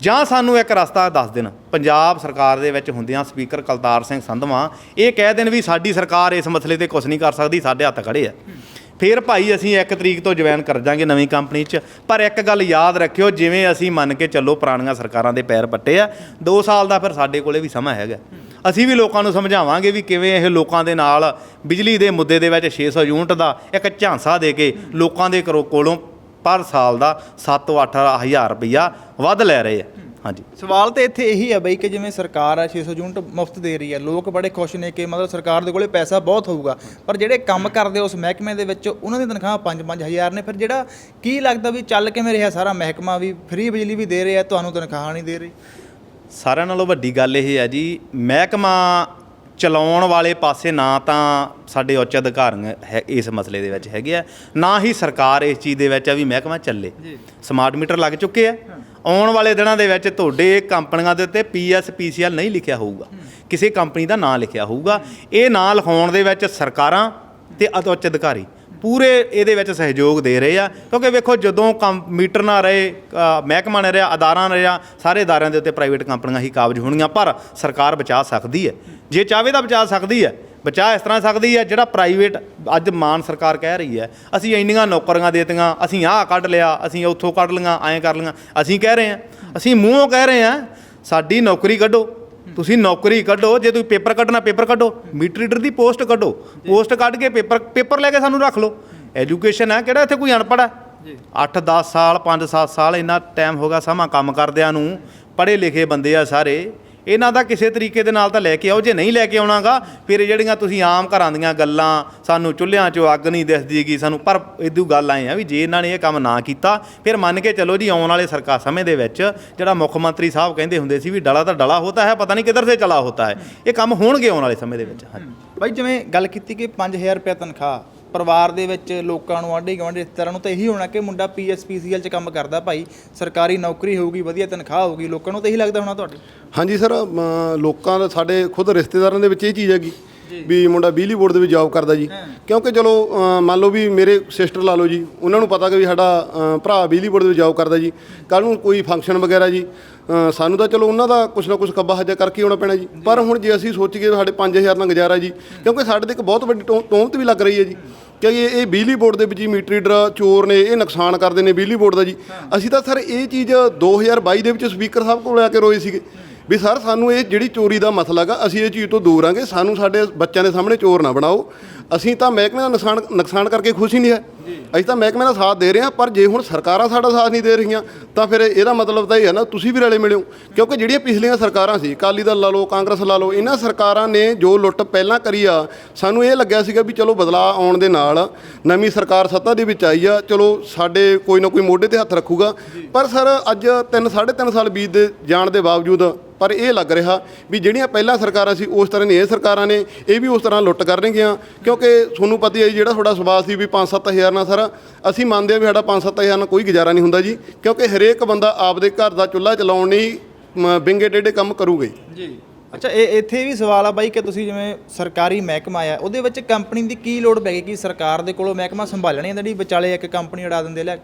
ਜਾਂ ਸਾਨੂੰ ਇੱਕ ਰਸਤਾ ਦੱਸ ਦੇਣ। ਪੰਜਾਬ ਸਰਕਾਰ ਦੇ ਵਿੱਚ ਹੁੰਦਿਆਂ ਸਪੀਕਰ ਕਲਤਾਰ ਸਿੰਘ ਸੰਧਵਾ ਇਹ ਕਹਿ ਦੇਣ ਵੀ ਸਾਡੀ ਸਰਕਾਰ ਇਸ ਮਸਲੇ ਤੇ ਕੁਝ ਨਹੀਂ ਕਰ ਸਕਦੀ, ਸਾਡੇ ਹੱਥ ਖੜੇ ਆ। ਫਿਰ ਭਾਈ ਅਸੀਂ ਇੱਕ ਤਰੀਕ ਤੋਂ ਜੁਆਇਨ ਕਰ ਜਾਾਂਗੇ ਨਵੀਂ ਕੰਪਨੀ 'ਚ। ਪਰ ਇੱਕ ਗੱਲ ਯਾਦ ਰੱਖਿਓ, ਜਿਵੇਂ ਅਸੀਂ ਮੰਨ ਕੇ ਚੱਲੋ ਪੁਰਾਣੀਆਂ ਸਰਕਾਰਾਂ ਦੇ ਪੈਰ ਪੱਟੇ ਆ 2 ਸਾਲ ਦਾ ਫਿਰ ਸਾਡੇ ਕੋਲੇ ਵੀ ਸਮਾਂ ਹੈਗਾ। ਅਸੀਂ ਵੀ ਲੋਕਾਂ ਨੂੰ ਸਮਝਾਵਾਂਗੇ ਵੀ ਕਿਵੇਂ ਇਹ ਲੋਕਾਂ ਦੇ ਨਾਲ ਬਿਜਲੀ ਦੇ ਮੁੱਦੇ ਦੇ ਵਿੱਚ 600 ਯੂਨਿਟ ਦਾ ਇੱਕ ਝਾਂਸਾ ਦੇ ਕੇ ਲੋਕਾਂ ਦੇ ਕਰੋ ਕੋਲੋਂ ਪਰ ਸਾਲ ਦਾ 7 ਤੋਂ 8 ਹਜ਼ਾਰ ਰੁਪਈਆ ਵੱਧ ਲੈ ਰਹੇ ਆ। ਹਾਂਜੀ। ਸਵਾਲ ਤੇ ਇੱਥੇ ਇਹੀ ਹੈ ਬਈ ਕਿ ਜਿਵੇਂ ਸਰਕਾਰ ਹੈ 600 ਯੂਨਿਟ ਮੁਫਤ ਦੇ ਰਹੀ ਹੈ ਲੋਕ ਬੜੇ ਖੁਸ਼ ਨੇ ਕਿ ਮਤਲਬ ਸਰਕਾਰ ਦੇ ਕੋਲੇ ਪੈਸਾ ਬਹੁਤ ਹੋਊਗਾ ਪਰ ਜਿਹੜੇ ਕੰਮ ਕਰਦੇ ਉਸ ਮਹਿਕਮੇ ਦੇ ਵਿੱਚ ਉਹਨਾਂ ਦੀ ਤਨਖਾਹ 5-5000 ਨੇ ਫਿਰ ਜਿਹੜਾ ਕੀ ਲੱਗਦਾ ਵੀ ਚੱਲ ਕਿਵੇਂ ਰਿਹਾ ਸਾਰਾ ਮਹਿਕਮਾ ਵੀ ਫ੍ਰੀ ਬਿਜਲੀ ਵੀ ਦੇ ਰਿਹਾ ਤੁਹਾਨੂੰ ਤਨਖਾਹ ਨਹੀਂ ਦੇ ਰਹੀ? ਸਾਰਿਆਂ ਨਾਲੋਂ ਵੱਡੀ ਗੱਲ ਇਹ ਹੈ ਜੀ ਮਹਿਕਮਾ ਚਲਾਉਣ ਵਾਲੇ ਪਾਸੇ ਨਾ ਤਾਂ ਸਾਡੇ ਉੱਚ ਅਧਿਕਾਰੀ ਹੈ ਇਸ ਮਸਲੇ ਦੇ ਵਿੱਚ ਹੈਗੇ ਆ। ਨਾ ਹੀ ਸਰਕਾਰ ਇਸ ਚੀਜ਼ ਦੇ ਵਿੱਚ ਆ ਵੀ ਮਹਿਕਮਾ ਚੱਲੇ। ਸਮਾਰਟ ਮੀਟਰ ਲੱਗ ਚੁੱਕੇ ਆ। ਆਉਣ ਵਾਲੇ ਦਿਨਾਂ ਦੇ ਵਿੱਚ ਤੁਹਾਡੇ ਕੰਪਨੀਆਂ ਦੇ ਉੱਤੇ ਪੀਐਸ ਪੀਸੀਐਲ ਨਹੀਂ ਲਿਖਿਆ ਹੋਊਗਾ। ਕਿਸੇ ਕੰਪਨੀ ਦਾ ਨਾਂ ਲਿਖਿਆ ਹੋਊਗਾ। ਇਹ ਨਾਂ ਲਿਖਾਉਣ ਦੇ ਵਿੱਚ ਸਰਕਾਰਾਂ ਤੇ ਉੱਚ ਅਧਿਕਾਰੀ। ਪੂਰੇ ਇਹਦੇ ਵਿੱਚ ਸਹਿਯੋਗ ਦੇ ਰਹੇ ਆ। ਕਿਉਂਕਿ ਵੇਖੋ, ਜਦੋਂ ਕੰਮ ਮੀਟਰ ਨਾ ਰਹੇ ਮਹਿਕਮਾ ਨਾ ਰਿਹਾ, ਅਦਾਰਾ ਨਾ ਰਿਹਾ, ਸਾਰੇ ਅਦਾਰਿਆਂ ਦੇ ਉੱਤੇ ਪ੍ਰਾਈਵੇਟ ਕੰਪਨੀਆਂ ਹੀ ਕਾਬਜ ਹੋਣਗੀਆਂ, ਪਰ ਸਰਕਾਰ ਬਚਾ ਸਕਦੀ ਹੈ। ਜੇ ਚਾਹਵੇ ਤਾਂ ਬਚਾ ਸਕਦੀ ਹੈ। ਬਚਾ ਇਸ ਤਰ੍ਹਾਂ ਸਕਦੀ ਹੈ, ਜਿਹੜਾ ਪ੍ਰਾਈਵੇਟ ਅੱਜ ਮਾਨ ਸਰਕਾਰ ਕਹਿ ਰਹੀ ਹੈ, ਅਸੀਂ ਇੰਨੀਆਂ ਨੌਕਰੀਆਂ ਦੇਤੀਆਂ, ਅਸੀਂ ਆਹ ਕੱਢ ਲਿਆ, ਅਸੀਂ ਉੱਥੋਂ ਕੱਢ ਲਈਆਂ, ਐਂ ਕਰ ਲਈਆਂ, ਅਸੀਂ ਕਹਿ ਰਹੇ ਹਾਂ, ਅਸੀਂ ਮੂੰਹੋਂ ਕਹਿ ਰਹੇ ਹਾਂ, ਸਾਡੀ ਨੌਕਰੀ ਕੱਢੋ। ਤੁਸੀਂ ਨੌਕਰੀ ਕੱਢੋ ਜੇ ਤੁਸੀਂ ਪੇਪਰ ਕੱਢਣਾ ਪੇਪਰ ਕੱਢੋ। ਮੀਟਰ ਰੀਡਰ ਦੀ ਪੋਸਟ ਕੱਢੋ। ਪੋਸਟ ਕੱਢ ਕੇ ਪੇਪਰ ਪੇਪਰ ਲੈ ਕੇ ਸਾਨੂੰ ਰੱਖ ਲਓ। ਐਜੂਕੇਸ਼ਨ ਹੈ ਕਿਹੜਾ ਇੱਥੇ ਕੋਈ ਅਨਪੜ੍ਹ ਹੈ? 8 10 ਸਾਲ 5 7 ਸਾਲ ਇੰਨਾ ਟਾਈਮ ਹੋਗਾ ਸਮਾਂ ਕੰਮ ਕਰਦਿਆਂ ਨੂੰ ਪੜ੍ਹੇ ਲਿਖੇ ਬੰਦੇ ਆ ਸਾਰੇ। ਇਹਨਾਂ ਦਾ ਕਿਸੇ ਤਰੀਕੇ ਦੇ ਨਾਲ ਤਾਂ ਲੈ ਕੇ ਆਓ, ਜੇ ਨਹੀਂ ਲੈ ਕੇ ਆਉਣਾਗਾ, ਫਿਰ ਜਿਹੜੀਆਂ ਤੁਸੀਂ ਆਮ ਘਰਾਂ ਦੀਆਂ ਗੱਲਾਂ, ਸਾਨੂੰ ਚੁੱਲ੍ਹਿਆਂ 'ਚੋਂ ਅੱਗ ਨਹੀਂ ਦਿਸਦੀਗੀ ਸਾਨੂੰ ਪਰ ਇਦੂ ਗੱਲ ਆਏ ਆ ਵੀ ਜੇ ਇਹਨਾਂ ਨੇ ਇਹ ਕੰਮ ਨਾ ਕੀਤਾ, ਫਿਰ ਮੰਨ ਕੇ ਚੱਲੋ ਜੀ ਆਉਣ ਵਾਲੇ ਸਰਕਾਰ ਸਮੇਂ ਦੇ ਵਿੱਚ ਜਿਹੜਾ ਮੁੱਖ ਮੰਤਰੀ ਸਾਹਿਬ ਕਹਿੰਦੇ ਹੁੰਦੇ ਸੀ ਵੀ ਡਲਾ ਤਾਂ ਡਲਾ ਹੋਤਾ ਹੈ, ਪਤਾ ਨਹੀਂ ਕਿੱਧਰ ਸੇ ਚਲਾ ਹੋਤਾ ਹੈ। ਇਹ ਕੰਮ ਹੋਣਗੇ ਆਉਣ ਵਾਲੇ ਸਮੇਂ ਦੇ ਵਿੱਚ, ਹਾਂਜੀ। ਬਾਈ, ਜਿਵੇਂ ਗੱਲ ਕੀਤੀ ਕਿ 5000 ਰੁਪਏ ਤਨਖਾਹ ਪਰਿਵਾਰ ਦੇ ਵਿੱਚ ਲੋਕਾਂ ਨੂੰ ਆਂਢੀ ਗੁਆਂਢੀ ਰਿਸ਼ਤੇਦਾਰਾਂ ਨੂੰ ਤਾਂ ਇਹੀ ਹੋਣਾ ਕਿ ਮੁੰਡਾ ਪੀਐਸਪੀਸੀਐਲ 'ਚ ਕੰਮ ਕਰਦਾ ਭਾਈ ਸਰਕਾਰੀ ਨੌਕਰੀ ਹੋਊਗੀ ਵਧੀਆ ਤਨਖਾਹ ਹੋਊਗੀ ਲੋਕਾਂ ਨੂੰ ਤਾਂ ਇਹੀ ਲੱਗਦਾ ਹੋਣਾ ਤੁਹਾਡੇ? ਹਾਂਜੀ ਸਰ ਲੋਕਾਂ ਦਾ ਸਾਡੇ ਖੁਦ ਰਿਸ਼ਤੇਦਾਰਾਂ ਦੇ ਵਿੱਚ ਇਹ ਚੀਜ਼ ਹੈਗੀ ਵੀ ਮੁੰਡਾ ਬਿਜਲੀ ਬੋਰਡ ਦੇ ਵਿੱਚ ਜੌਬ ਕਰਦਾ ਜੀ। ਕਿਉਂਕਿ ਚਲੋ ਮੰਨ ਲਓ ਵੀ ਮੇਰੇ ਸਿਸਟਰ ਲਾ ਲਓ ਜੀ ਉਹਨਾਂ ਨੂੰ ਪਤਾ ਕਿ ਵੀ ਸਾਡਾ ਭਰਾ ਬਿਜਲੀ ਬੋਰਡ ਦੇ ਵਿੱਚ ਜੌਬ ਕਰਦਾ ਜੀ। ਕੱਲ ਨੂੰ ਕੋਈ ਫੰਕਸ਼ਨ ਵਗੈਰਾ ਜੀ ਸਾਨੂੰ ਤਾਂ ਚਲੋ ਉਹਨਾਂ ਦਾ ਕੁਛ ਨਾ ਕੁਛ ਕੱਬਾ ਹਜਾ ਕਰਕੇ ਆਉਣਾ ਪੈਣਾ ਜੀ। ਪਰ ਹੁਣ ਜੇ ਅਸੀਂ ਸੋਚੀਏ ਵੀ ਸਾਡੇ 5000 ਨਾਲ ਗੁਜ਼ਾਰਾ ਜੀ, ਕਿਉਂਕਿ ਸਾਡੇ ਤੇ ਇੱਕ ਬਹੁਤ ਵੱਡੀ ਟੋ- ਤੋਹਮਤ ਵੀ ਲੱਗ ਰਹੀ ਹੈ ਜੀ। ਕਿ ਇਹ ਬਿਜਲੀ ਬੋਰਡ ਦੇ ਵਿੱਚ ਹੀ ਮੀਟਰ ਰੀਡਰ, ਚੋਰ ਨੇ ਇਹ ਨੁਕਸਾਨ ਕਰਦੇ ਨੇ ਬਿਜਲੀ ਬੋਰਡ ਦਾ ਜੀ। ਅਸੀਂ ਤਾਂ ਸਰ ਇਹ ਚੀਜ਼ 2022 ਦੇ ਵਿੱਚ ਸਪੀਕਰ ਸਾਹਿਬ ਕੋਲ ਆ ਕੇ ਰੋਏ ਸੀਗੇ। ਵੀ ਸਰ ਸਾਨੂੰ ਇਹ ਜਿਹੜੀ ਚੋਰੀ ਦਾ ਮਸਲਾ ਗਾ, ਅਸੀਂ ਇਹ ਚੀਜ਼ ਤੋਂ ਦੂਰ ਆਂਗੇ। ਸਾਨੂੰ ਸਾਡੇ ਬੱਚਿਆਂ ਦੇ ਸਾਹਮਣੇ ਚੋਰ ਨਾ ਬਣਾਓ। ਅਸੀਂ ਤਾਂ ਮਹਿਕਮੇ ਦਾ ਨੁਕਸਾਨ ਨੁਕਸਾਨ ਕਰਕੇ ਖੁਸ਼ ਹੀ ਨਹੀਂ ਹੈ। ਅਸੀਂ ਤਾਂ ਮਹਿਕਮੇ ਦਾ ਸਾਥ ਦੇ ਰਹੇ ਹਾਂ ਪਰ ਜੇ ਹੁਣ ਸਰਕਾਰਾਂ ਸਾਡਾ ਸਾਥ ਨਹੀਂ ਦੇ ਰਹੀਆਂ ਤਾਂ ਫਿਰ ਇਹਦਾ ਮਤਲਬ ਤਾਂ ਇਹ ਹੈ ਨਾ ਤੁਸੀਂ ਵੀ ਰਲੇ ਮਿਲਿਓ। ਕਿਉਂਕਿ ਜਿਹੜੀਆਂ ਪਿਛਲੀਆਂ ਸਰਕਾਰਾਂ ਸੀ ਅਕਾਲੀ ਦਲ ਲਾ ਲਓ ਕਾਂਗਰਸ ਲਾ ਲਓ ਇਹਨਾਂ ਸਰਕਾਰਾਂ ਨੇ ਜੋ ਲੁੱਟ ਪਹਿਲਾਂ ਕਰੀ ਆ ਸਾਨੂੰ ਇਹ ਲੱਗਿਆ ਸੀਗਾ ਵੀ ਚਲੋ ਬਦਲਾਅ ਆਉਣ ਦੇ ਨਾਲ ਨਵੀਂ ਸਰਕਾਰ ਸੱਤਾ ਦੇ ਵਿੱਚ ਆਈ ਆ ਚਲੋ ਸਾਡੇ ਕੋਈ ਨਾ ਕੋਈ ਮੋਢੇ ਤੇ ਹੱਥ ਰੱਖੂਗਾ। ਪਰ ਸਰ ਅੱਜ 3 3.5 ਸਾਲ ਬੀਤ ਦੇ ਜਾਣ ਦੇ ਬਾਵਜੂਦ ਪਰ ਇਹ ਲੱਗ ਰਿਹਾ ਵੀ ਜਿਹੜੀਆਂ ਪਹਿਲਾਂ ਸਰਕਾਰਾਂ ਸੀ ਉਸ ਤਰ੍ਹਾਂ ਨਹੀਂ ਇਹ ਸਰਕਾਰਾਂ ਨੇ ਇਹ ਵੀ ਉਸ ਤਰ੍ਹਾਂ ਲੁੱਟ ਕਰਨਗੀਆਂ। ਕਿਉਂਕਿ ਤੁਹਾਨੂੰ ਪਤਾ ਹੀ ਹੈ ਜੀ, ਜਿਹੜਾ ਤੁਹਾਡਾ ਸਵਾਲ ਸੀ ਵੀ 5-7000 ਨਾਲ ਸਾਰਾ ਅਸੀਂ ਮੰਨਦੇ ਹਾਂ ਵੀ ਸਾਡਾ 5-7000 ਨਾਲ ਕੋਈ ਗੁਜ਼ਾਰਾ ਨਹੀਂ ਹੁੰਦਾ ਜੀ ਕਿਉਂਕਿ ਹਰੇਕ ਬੰਦਾ ਆਪਦੇ ਘਰ ਦਾ ਚੁੱਲ੍ਹਾ ਚਲਾਉਣ ਲਈ ਬਿੰਗੇ ਵਿੰਗੇ ਟੇਢੇ ਕੰਮ ਕਰੂਗੇ ਜੀ। ਅੱਛਾ ਇਹ ਇੱਥੇ ਵੀ ਸਵਾਲ ਆ ਬਾਈ ਕਿ ਤੁਸੀਂ ਜਿਵੇਂ ਸਰਕਾਰੀ ਮਹਿਕਮਾ ਆ ਉਹਦੇ ਵਿੱਚ ਕੰਪਨੀ ਦੀ ਕੀ ਲੋੜ ਪੈ ਗਈ ਕਿ ਸਰਕਾਰ ਦੇ ਕੋਲੋਂ ਮਹਿਕਮਾ ਸੰਭਾਲਣੀ ਹੈ ਜਿਹੜੀ ਵਿਚਾਲੇ ਇੱਕ ਕੰਪਨੀ ਉਡਾ ਦਿੰਦੇ ਲੈ?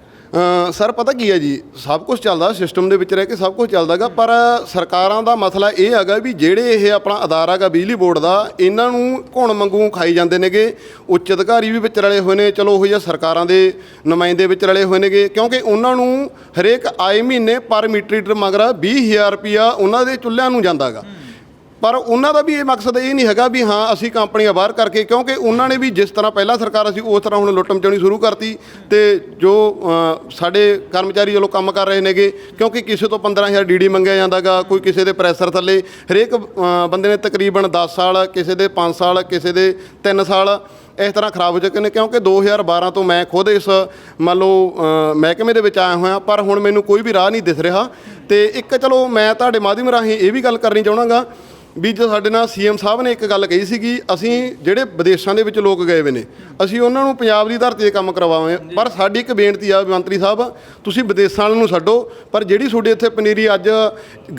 ਸਰ, ਪਤਾ ਕੀ ਹੈ ਜੀ? ਸਭ ਕੁਝ ਚੱਲਦਾ ਸਿਸਟਮ ਦੇ ਵਿੱਚ ਰਹਿ ਕੇ ਸਭ ਕੁਝ ਚੱਲਦਾਗਾ, ਪਰ ਸਰਕਾਰਾਂ ਦਾ ਮਸਲਾ ਇਹ ਹੈਗਾ ਵੀ ਜਿਹੜੇ ਇਹ ਆਪਣਾ ਅਦਾਰਾ ਗਾ ਬਿਜਲੀ ਬੋਰਡ ਦਾ, ਇਹਨਾਂ ਨੂੰ ਘੁਣ ਮੰਗੂ ਖਾਈ ਜਾਂਦੇ ਨੇਗੇ। ਉੱਚ ਅਧਿਕਾਰੀ ਵੀ ਵਿੱਚ ਰਲੇ ਹੋਏ ਨੇ, ਚਲੋ ਉਹ ਜਿਹਾ ਸਰਕਾਰਾਂ ਦੇ ਨੁਮਾਇੰਦੇ ਵਿੱਚ ਰਲੇ ਹੋਏ ਨੇਗੇ, ਕਿਉਂਕਿ ਉਹਨਾਂ ਨੂੰ ਹਰੇਕ ਆਏ ਮਹੀਨੇ ਪਰ ਮੀਟਰ ਰੀਡਰ ਮਗਰ 20000 ਰੁਪਿਆ ਉਹਨਾਂ ਦੇ ਚੁੱਲ੍ਹਿਆਂ ਨੂੰ ਜਾਂਦਾਗਾ। ਪਰ ਉਹਨਾਂ ਦਾ ਵੀ ਇਹ ਮਕਸਦ ਇਹ ਨਹੀਂ ਹੈਗਾ ਵੀ ਹਾਂ, ਅਸੀਂ ਕੰਪਨੀਆਂ ਬਾਹਰ ਕਰਕੇ, ਕਿਉਂਕਿ ਉਹਨਾਂ ਨੇ ਵੀ ਜਿਸ ਤਰ੍ਹਾਂ ਪਹਿਲਾਂ ਸਰਕਾਰ ਅਸੀਂ ਉਸ ਤਰ੍ਹਾਂ ਹੁਣ ਲੁੱਟ ਮਚਾਉਣੀ ਸ਼ੁਰੂ ਕਰਤੀ ਤੇ ਜੋ ਸਾਡੇ ਕਰਮਚਾਰੀ ਵੱਲੋਂ ਕੰਮ ਕਰ ਰਹੇ ਨੇਗੇ, ਕਿਉਂਕਿ ਕਿਸੇ ਤੋਂ 15000 ਡੀਡੀ ਮੰਗਿਆ ਜਾਂਦਾਗਾ, ਕੋਈ ਕਿਸੇ ਦੇ ਪ੍ਰੈਸ਼ਰ ਥੱਲੇ, ਹਰੇਕ ਬੰਦੇ ਨੇ ਤਕਰੀਬਨ 10 ਸਾਲ, ਕਿਸੇ ਦੇ 5 ਸਾਲ, ਕਿਸੇ ਦੇ 3 ਸਾਲ, ਇਸ ਤਰ੍ਹਾਂ ਖਰਾਬ ਹੋ ਚੁੱਕੇ ਨੇ, ਕਿਉਂਕਿ 2012 ਤੋਂ ਮੈਂ ਖੁਦ ਇਸ, ਮੰਨ ਲਓ ਮਹਿਕਮੇ ਦੇ ਵਿੱਚ ਆਇਆ ਹੋਇਆ, ਪਰ ਹੁਣ ਮੈਨੂੰ ਕੋਈ ਵੀ ਰਾਹ ਨਹੀਂ ਦਿਸ ਰਿਹਾ ਤੇ ਇੱਕ, ਚਲੋ, ਮੈਂ ਤੁਹਾਡੇ ਮਾਧਿਅਮ ਰਾਹੀਂ ਇਹ ਵੀ ਗੱਲ ਕਰਨੀ ਚਾਹਣਾਗਾ ਵੀ ਜੋ ਸਾਡੇ ਨਾਲ ਸੀਐਮ ਸਾਹਿਬ ਨੇ ਇੱਕ ਗੱਲ ਕਹੀ ਸੀਗੀ ਅਸੀਂ ਜਿਹੜੇ ਵਿਦੇਸ਼ਾਂ ਦੇ ਵਿੱਚ ਲੋਕ ਗਏ ਹੋਏ ਨੇ ਅਸੀਂ ਉਹਨਾਂ ਨੂੰ ਪੰਜਾਬ ਦੀ ਧਰਤੀ ਤੇ ਕੰਮ ਕਰਵਾਵਾਂਗੇ। ਪਰ ਸਾਡੀ ਇੱਕ ਬੇਨਤੀ ਆ ਮੰਤਰੀ ਸਾਹਿਬ ਤੁਸੀਂ ਵਿਦੇਸ਼ਾਂ ਵਾਲਿਆਂ ਨੂੰ ਛੱਡੋ ਪਰ ਜਿਹੜੀ ਤੁਹਾਡੇ ਇੱਥੇ ਪਨੀਰੀ ਅੱਜ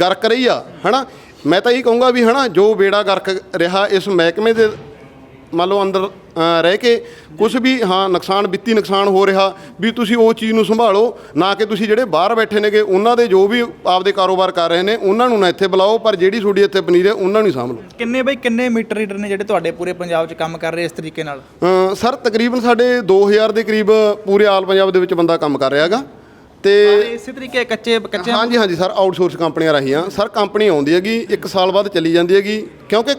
ਗਰਕ ਰਹੀ ਆ ਹਨਾ? ਮੈਂ ਤਾਂ ਇਹ ਕਹੂੰਗਾ ਵੀ ਹਨਾ ਜੋ ਬੇੜਾ ਗਰਕ ਰਿਹਾ ਇਸ ਮਹਿਕਮੇ ਦੇ ਮੰਨ ਲਓ ਅੰਦਰ ਅ, ਰਹਿ ਕੇ ਕੁਝ ਵੀ ਹਾਂ ਨੁਕਸਾਨ ਵਿੱਤੀ ਨੁਕਸਾਨ ਹੋ ਰਿਹਾ ਵੀ ਤੁਸੀਂ ਉਹ ਚੀਜ਼ ਨੂੰ ਸੰਭਾਲੋ ਨਾ ਕਿ ਤੁਸੀਂ ਜਿਹੜੇ ਬਾਹਰ ਬੈਠੇ ਨੇਗੇ ਉਹਨਾਂ ਦੇ ਜੋ ਵੀ ਆਪਦੇ ਕਾਰੋਬਾਰ ਕਰ ਰਹੇ ਨੇ ਉਹਨਾਂ ਨੂੰ ਨਾ ਇੱਥੇ ਬੁਲਾਓ ਪਰ ਜਿਹੜੀ ਤੁਹਾਡੀ ਇੱਥੇ ਪਨੀਰ ਹੈ ਉਹਨਾਂ ਨੂੰ ਹੀ ਸਾਂਭ ਲਓ। ਕਿੰਨੇ ਬਾਈ ਕਿੰਨੇ ਮੀਟਰ ਰੀਡਰ ਨੇ ਜਿਹੜੇ ਤੁਹਾਡੇ ਪੂਰੇ ਪੰਜਾਬ 'ਚ ਕੰਮ ਕਰ ਰਹੇ ਇਸ ਤਰੀਕੇ ਨਾਲ? ਅ, ਸਰ ਤਕਰੀਬਨ ਸਾਡੇ 2000 ਦੇ ਕਰੀਬ ਪੂਰੇ ਆਲ ਪੰਜਾਬ ਦੇ ਵਿੱਚ ਬੰਦਾ ਕੰਮ ਕਰ ਰਿਹਾ ਹੈਗਾ। ਤੇ ਇਸੇ ਤਰੀਕੇ ਕੱਚੇ ਕੱਚੇ ਹਾਂਜੀ ਹਾਂਜੀ ਸਰ ਆਊਟਸੋਰਸ ਕੰਪਨੀਆਂ ਰਹੀਆਂ ਸਰ ਕੰਪਨੀ ਆਉਂਦੀ ਹੈਗੀ 1 ਸਾਲ ਬਾਅਦ ਚੱਲੀ ਜਾਂਦੀ ਹੈਗੀ ਕਿਉਂਕਿ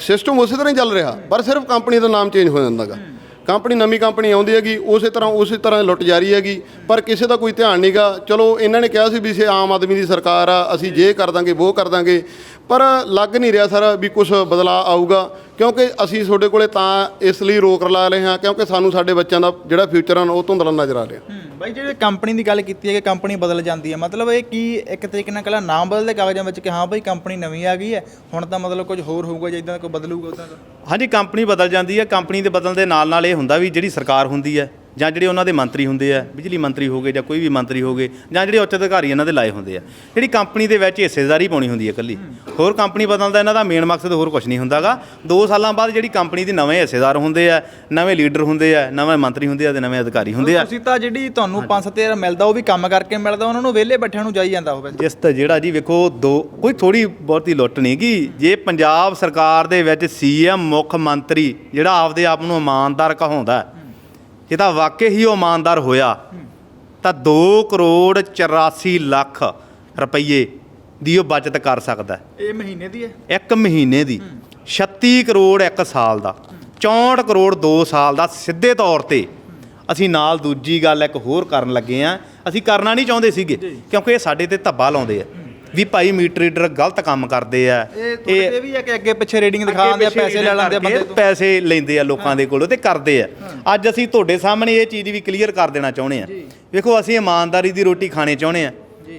ਸਿਸਟਮ ਉਸੇ ਤਰ੍ਹਾਂ ਹੀ ਚੱਲ ਰਿਹਾ ਪਰ ਸਿਰਫ ਕੰਪਨੀ ਦਾ ਨਾਮ ਚੇਂਜ ਹੋ ਜਾਂਦਾਗਾ ਕੰਪਨੀ ਨਵੀਂ ਕੰਪਨੀ ਆਉਂਦੀ ਹੈਗੀ ਉਸੇ ਤਰ੍ਹਾਂ ਉਸੇ ਤਰ੍ਹਾਂ ਲੁੱਟ ਜਾਰੀ ਹੈਗੀ ਪਰ ਕਿਸੇ ਦਾ ਕੋਈ ਧਿਆਨ ਨਹੀਂਗਾ ਚਲੋ ਇਹਨਾਂ ਨੇ ਕਿਹਾ ਸੀ ਵੀ ਸੇ ਆਮ ਆਦਮੀ ਦੀ ਸਰਕਾਰ ਆ ਅਸੀਂ ਜੇ ਕਰ ਦਾਂਗੇ ਉਹ ਕਰ ਦਾਂਗੇ। ਪਰ ਲੱਗ ਨਹੀਂ ਰਿਹਾ ਸਰ ਵੀ ਕੁਝ ਬਦਲਾਅ ਆਊਗਾ ਕਿਉਂਕਿ ਅਸੀਂ ਤੁਹਾਡੇ ਕੋਲੇ ਤਾਂ ਇਸ ਲਈ ਰੋਕ ਲਾ ਰਹੇ ਹਾਂ ਕਿਉਂਕਿ ਸਾਨੂੰ ਸਾਡੇ ਬੱਚਿਆਂ ਦਾ ਜਿਹੜਾ ਫਿਊਚਰ ਆ ਉਹ ਧੁੰਦਲਾ ਨਜ਼ਰ ਆ ਰਿਹਾ। ਹੂੰ ਬਾਈ ਜਿਹੜੇ ਕੰਪਨੀ ਦੀ ਗੱਲ ਕੀਤੀ ਹੈ ਕਿ ਕੰਪਨੀ ਬਦਲ ਜਾਂਦੀ ਹੈ ਮਤਲਬ ਇਹ ਕੀ ਇੱਕ ਤਰੀਕੇ ਨਾਲ ਕੱਲਾ ਨਾਮ ਬਦਲਦੇ ਕਾਗਜ਼ਾਂ ਵਿੱਚ ਕਿ ਹਾਂ ਬਾਈ ਕੰਪਨੀ ਨਵੀਂ ਆ ਗਈ ਹੈ ਹੁਣ ਤਾਂ ਮਤਲਬ ਕੁਝ ਹੋਰ ਹੋਊਗਾ ਜਾਂ ਇਦਾਂ ਕੋਈ ਬਦਲੂਗਾ ਉਦਾਂ ਹਾਂਜੀ ਕੰਪਨੀ ਬਦਲ ਜਾਂਦੀ ਹੈ ਕੰਪਨੀ ਦੇ ਬਦਲਣ ਦੇ ਨਾਲ ਨਾਲ ਇਹ ਹੁੰਦਾ ਵੀ ਜਿਹੜੀ ਸਰਕਾਰ ਹੁੰਦੀ ਹੈ ਜਾਂ ਜਿਹੜੇ ਉਹਨਾਂ ਦੇ ਮੰਤਰੀ ਹੁੰਦੇ ਆ ਬਿਜਲੀ ਮੰਤਰੀ ਹੋਗੇ ਜਾਂ ਕੋਈ ਵੀ ਮੰਤਰੀ ਹੋਗੇ ਜਾਂ ਜਿਹੜੇ ਉੱਚ ਅਧਿਕਾਰੀ ਇਹਨਾਂ ਦੇ ਲਾਏ ਹੁੰਦੇ ਆ। ਜਿਹੜੀ ਕੰਪਨੀ ਦੇ ਵਿੱਚ ਹਿੱਸੇਦਾਰੀ ਪਾਉਣੀ ਹੁੰਦੀ ਹੈ ਇਕੱਲੀ। ਹੋਰ ਕੰਪਨੀ ਬਦਲਣ ਦਾ ਇਹਨਾਂ ਦਾ ਮੇਨ ਮਕਸਦ ਹੋਰ ਕੁਝ ਨਹੀਂ ਹੁੰਦਾਗਾ। 2 ਸਾਲਾਂ ਬਾਅਦ ਜਿਹੜੀ ਕੰਪਨੀ ਦੇ ਨਵੇਂ ਹਿੱਸੇਦਾਰ ਹੁੰਦੇ ਆ ਨਵੇਂ ਲੀਡਰ ਹੁੰਦੇ ਆ ਨਵੇਂ ਮੰਤਰੀ ਹੁੰਦੇ ਆ ਤੇ ਨਵੇਂ ਅਧਿਕਾਰੀ ਹੁੰਦੇ ਆ। ਤੁਸੀਂ ਤਾਂ ਜਿਹੜੀ ਤੁਹਾਨੂੰ 5-7000 ਮਿਲਦਾ ਉਹ ਵੀ ਕੰਮ ਕਰਕੇ ਮਿਲਦਾ ਉਹਨਾਂ ਨੂੰ ਵਿਹਲੇ ਬੈਠਿਆਂ ਨੂੰ ਜਾਈ ਜਾਂਦਾ ਹੋਵੇ। ਜਿਸ ਤਾਂ ਜਿਹੜਾ ਜੀ ਵੇਖੋ ਦੋ ਕੋਈ ਥੋੜੀ ਬਹੁਤੀ ਲੁੱਟ ਨਹੀਂ ਗੀ। ਜੇ ਪੰਜਾਬ ਸਰਕਾਰ ਦੇ ਵਿੱਚ ਸੀਐਮ ਮੁੱਖ ਮੰਤਰੀ ਜਿਹੜਾ ਆਪਦੇ ਆਪ ਨੂੰ ਇਮਾਨਦਾਰ ਕਹਾਉਂਦਾ ਹੈ, ਜੇ ਤਾਂ ਵਾਕਈ ਹੀ ਉਹ ਇਮਾਨਦਾਰ ਹੋਇਆ। ਤਾਂ 2 ਕਰੋੜ 84 ਲੱਖ ਰੁਪਏ ਦੀ ਉਹ ਬਚਤ ਕਰ ਸਕਦਾ ਇਹ ਮਹੀਨੇ ਦੀ ਹੈ? ਇੱਕ ਮਹੀਨੇ ਦੀ। 36 ਕਰੋੜ ਇੱਕ ਸਾਲ ਦਾ। 64 ਕਰੋੜ 2 ਸਾਲ ਦਾ ਸਿੱਧੇ ਤੌਰ ਤੇ ਅਸੀਂ ਨਾਲ ਦੂਜੀ ਗੱਲ ਇੱਕ ਹੋਰ ਕਰਨ ਲੱਗੇ ਆ ਅਸੀਂ ਕਰਨਾ ਨਹੀਂ ਚਾਹੁੰਦੇ ਸੀਗੇ ਕਿਉਂਕਿ ਇਹ ਸਾਡੇ ਤੇ ਧੱਬਾ ਲਾਉਂਦੇ ਆ। ਵੀ ਭਾਈ ਮੀਟਰ ਰੀਡਰ ਗਲਤ ਕੰਮ ਕਰਦੇ ਆ। ਇਹ ਵੀ ਹੈ ਕਿ ਅੱਗੇ ਪਿੱਛੇ ਰੇਡਿੰਗ ਦਿਖਾਉਂਦੇ ਆ ਪੈਸੇ ਲੈ ਲੈਂਦੇ ਆ ਬੰਦੇ ਤੋਂ। ਪੈਸੇ ਲੈਂਦੇ ਆ ਲੋਕਾਂ ਦੇ ਕੋਲੋਂ ਤੇ ਕਰਦੇ ਆ। ਅੱਜ ਅਸੀਂ ਤੁਹਾਡੇ ਸਾਹਮਣੇ ਇਹ ਚੀਜ਼ ਵੀ ਕਲੀਅਰ ਕਰ ਦੇਣਾ ਚਾਹੁੰਦੇ ਆ। ਵੇਖੋ ਅਸੀਂ ਇਮਾਨਦਾਰੀ ਦੀ ਰੋਟੀ ਖਾਣੇ ਚਾਹੁੰਦੇ ਆ।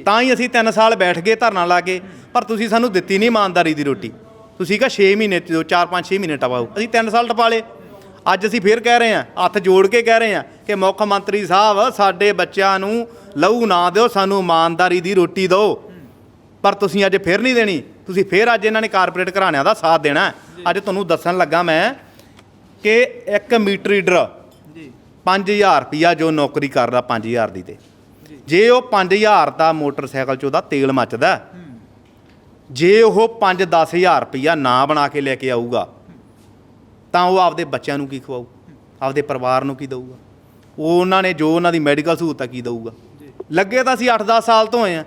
ਤਾਂ ਹੀ ਅਸੀਂ 3 ਸਾਲ ਬੈਠ ਗਏ ਧਰਨਾ ਲਾ ਕੇ ਪਰ ਤੁਸੀਂ ਸਾਨੂੰ ਦਿੱਤੀ ਨਹੀਂ ਇਮਾਨਦਾਰੀ ਦੀ ਰੋਟੀ। ਤੁਸੀਂ ਕਹਾ 6 ਮਹੀਨੇ ਤੇ ਦਿਓ 4 5 6 ਮਹੀਨੇ ਟਪਾਓ। ਅਸੀਂ 3 ਸਾਲ ਟਪਾ ਲਏ। ਅੱਜ ਅਸੀਂ ਫੇਰ ਕਹਿ ਰਹੇ ਆ ਹੱਥ ਜੋੜ ਕੇ ਕਹਿ ਰਹੇ ਆ ਕਿ ਮੁੱਖ ਮੰਤਰੀ ਸਾਹਿਬ ਸਾਡੇ ਬੱਚਿਆਂ ਨੂੰ ਲਹੂ ਨਾ ਦਿਓ ਸਾਨੂੰ ਇਮਾਨਦਾਰੀ ਦੀ ਰੋਟੀ ਦਿਓ। ਪਰ ਤੁਸੀਂ ਅੱਜ ਫੇਰ ਨਹੀਂ ਦੇਣੀ। ਤੁਸੀਂ ਫੇਰ ਅੱਜ ਇਹਨਾਂ ਨੇ ਕਾਰਪੋਰੇਟ ਘਰਾਣਿਆਂ ਦਾ ਸਾਥ ਦੇਣਾ। ਅੱਜ ਤੁਹਾਨੂੰ ਦੱਸਣ ਲੱਗਾ ਮੈਂ ਕਿ ਇੱਕ ਮੀਟਰ ਰੀਡਰ ਜੀ। 5000 ਰੁਪਿਆ ਜੋ ਨੌਕਰੀ ਕਰਦਾ 5000 ਦੀ ਤੇ। ਜੇ। ਉਹ 5000 ਦਾ ਮੋਟਰਸਾਈਕਲ 'ਚ ਉਹਦਾ ਤੇਲ ਮੱਚਦਾ ਜੇ ਉਹ 5-10000 ਰੁਪਿਆ ਨਾ ਬਣਾ ਕੇ ਲੈ ਕੇ ਆਊਗਾ ਤਾਂ ਉਹ ਆਪਦੇ ਬੱਚਿਆਂ ਨੂੰ ਕੀ ਖਵਾਊ? ਆਪਦੇ ਪਰਿਵਾਰ ਨੂੰ ਕੀ ਦਊਗਾ? ਉਹ ਉਹਨਾਂ ਨੇ ਜੋ ਉਹਨਾਂ ਦੀ ਮੈਡੀਕਲ ਸਹੂਲਤਾਂ ਕੀ ਦਊਗਾ? ਲੱਗੇ ਤਾਂ ਅਸੀਂ 8-10 ਸਾਲ ਤੋਂ ਹੋਏ ਆ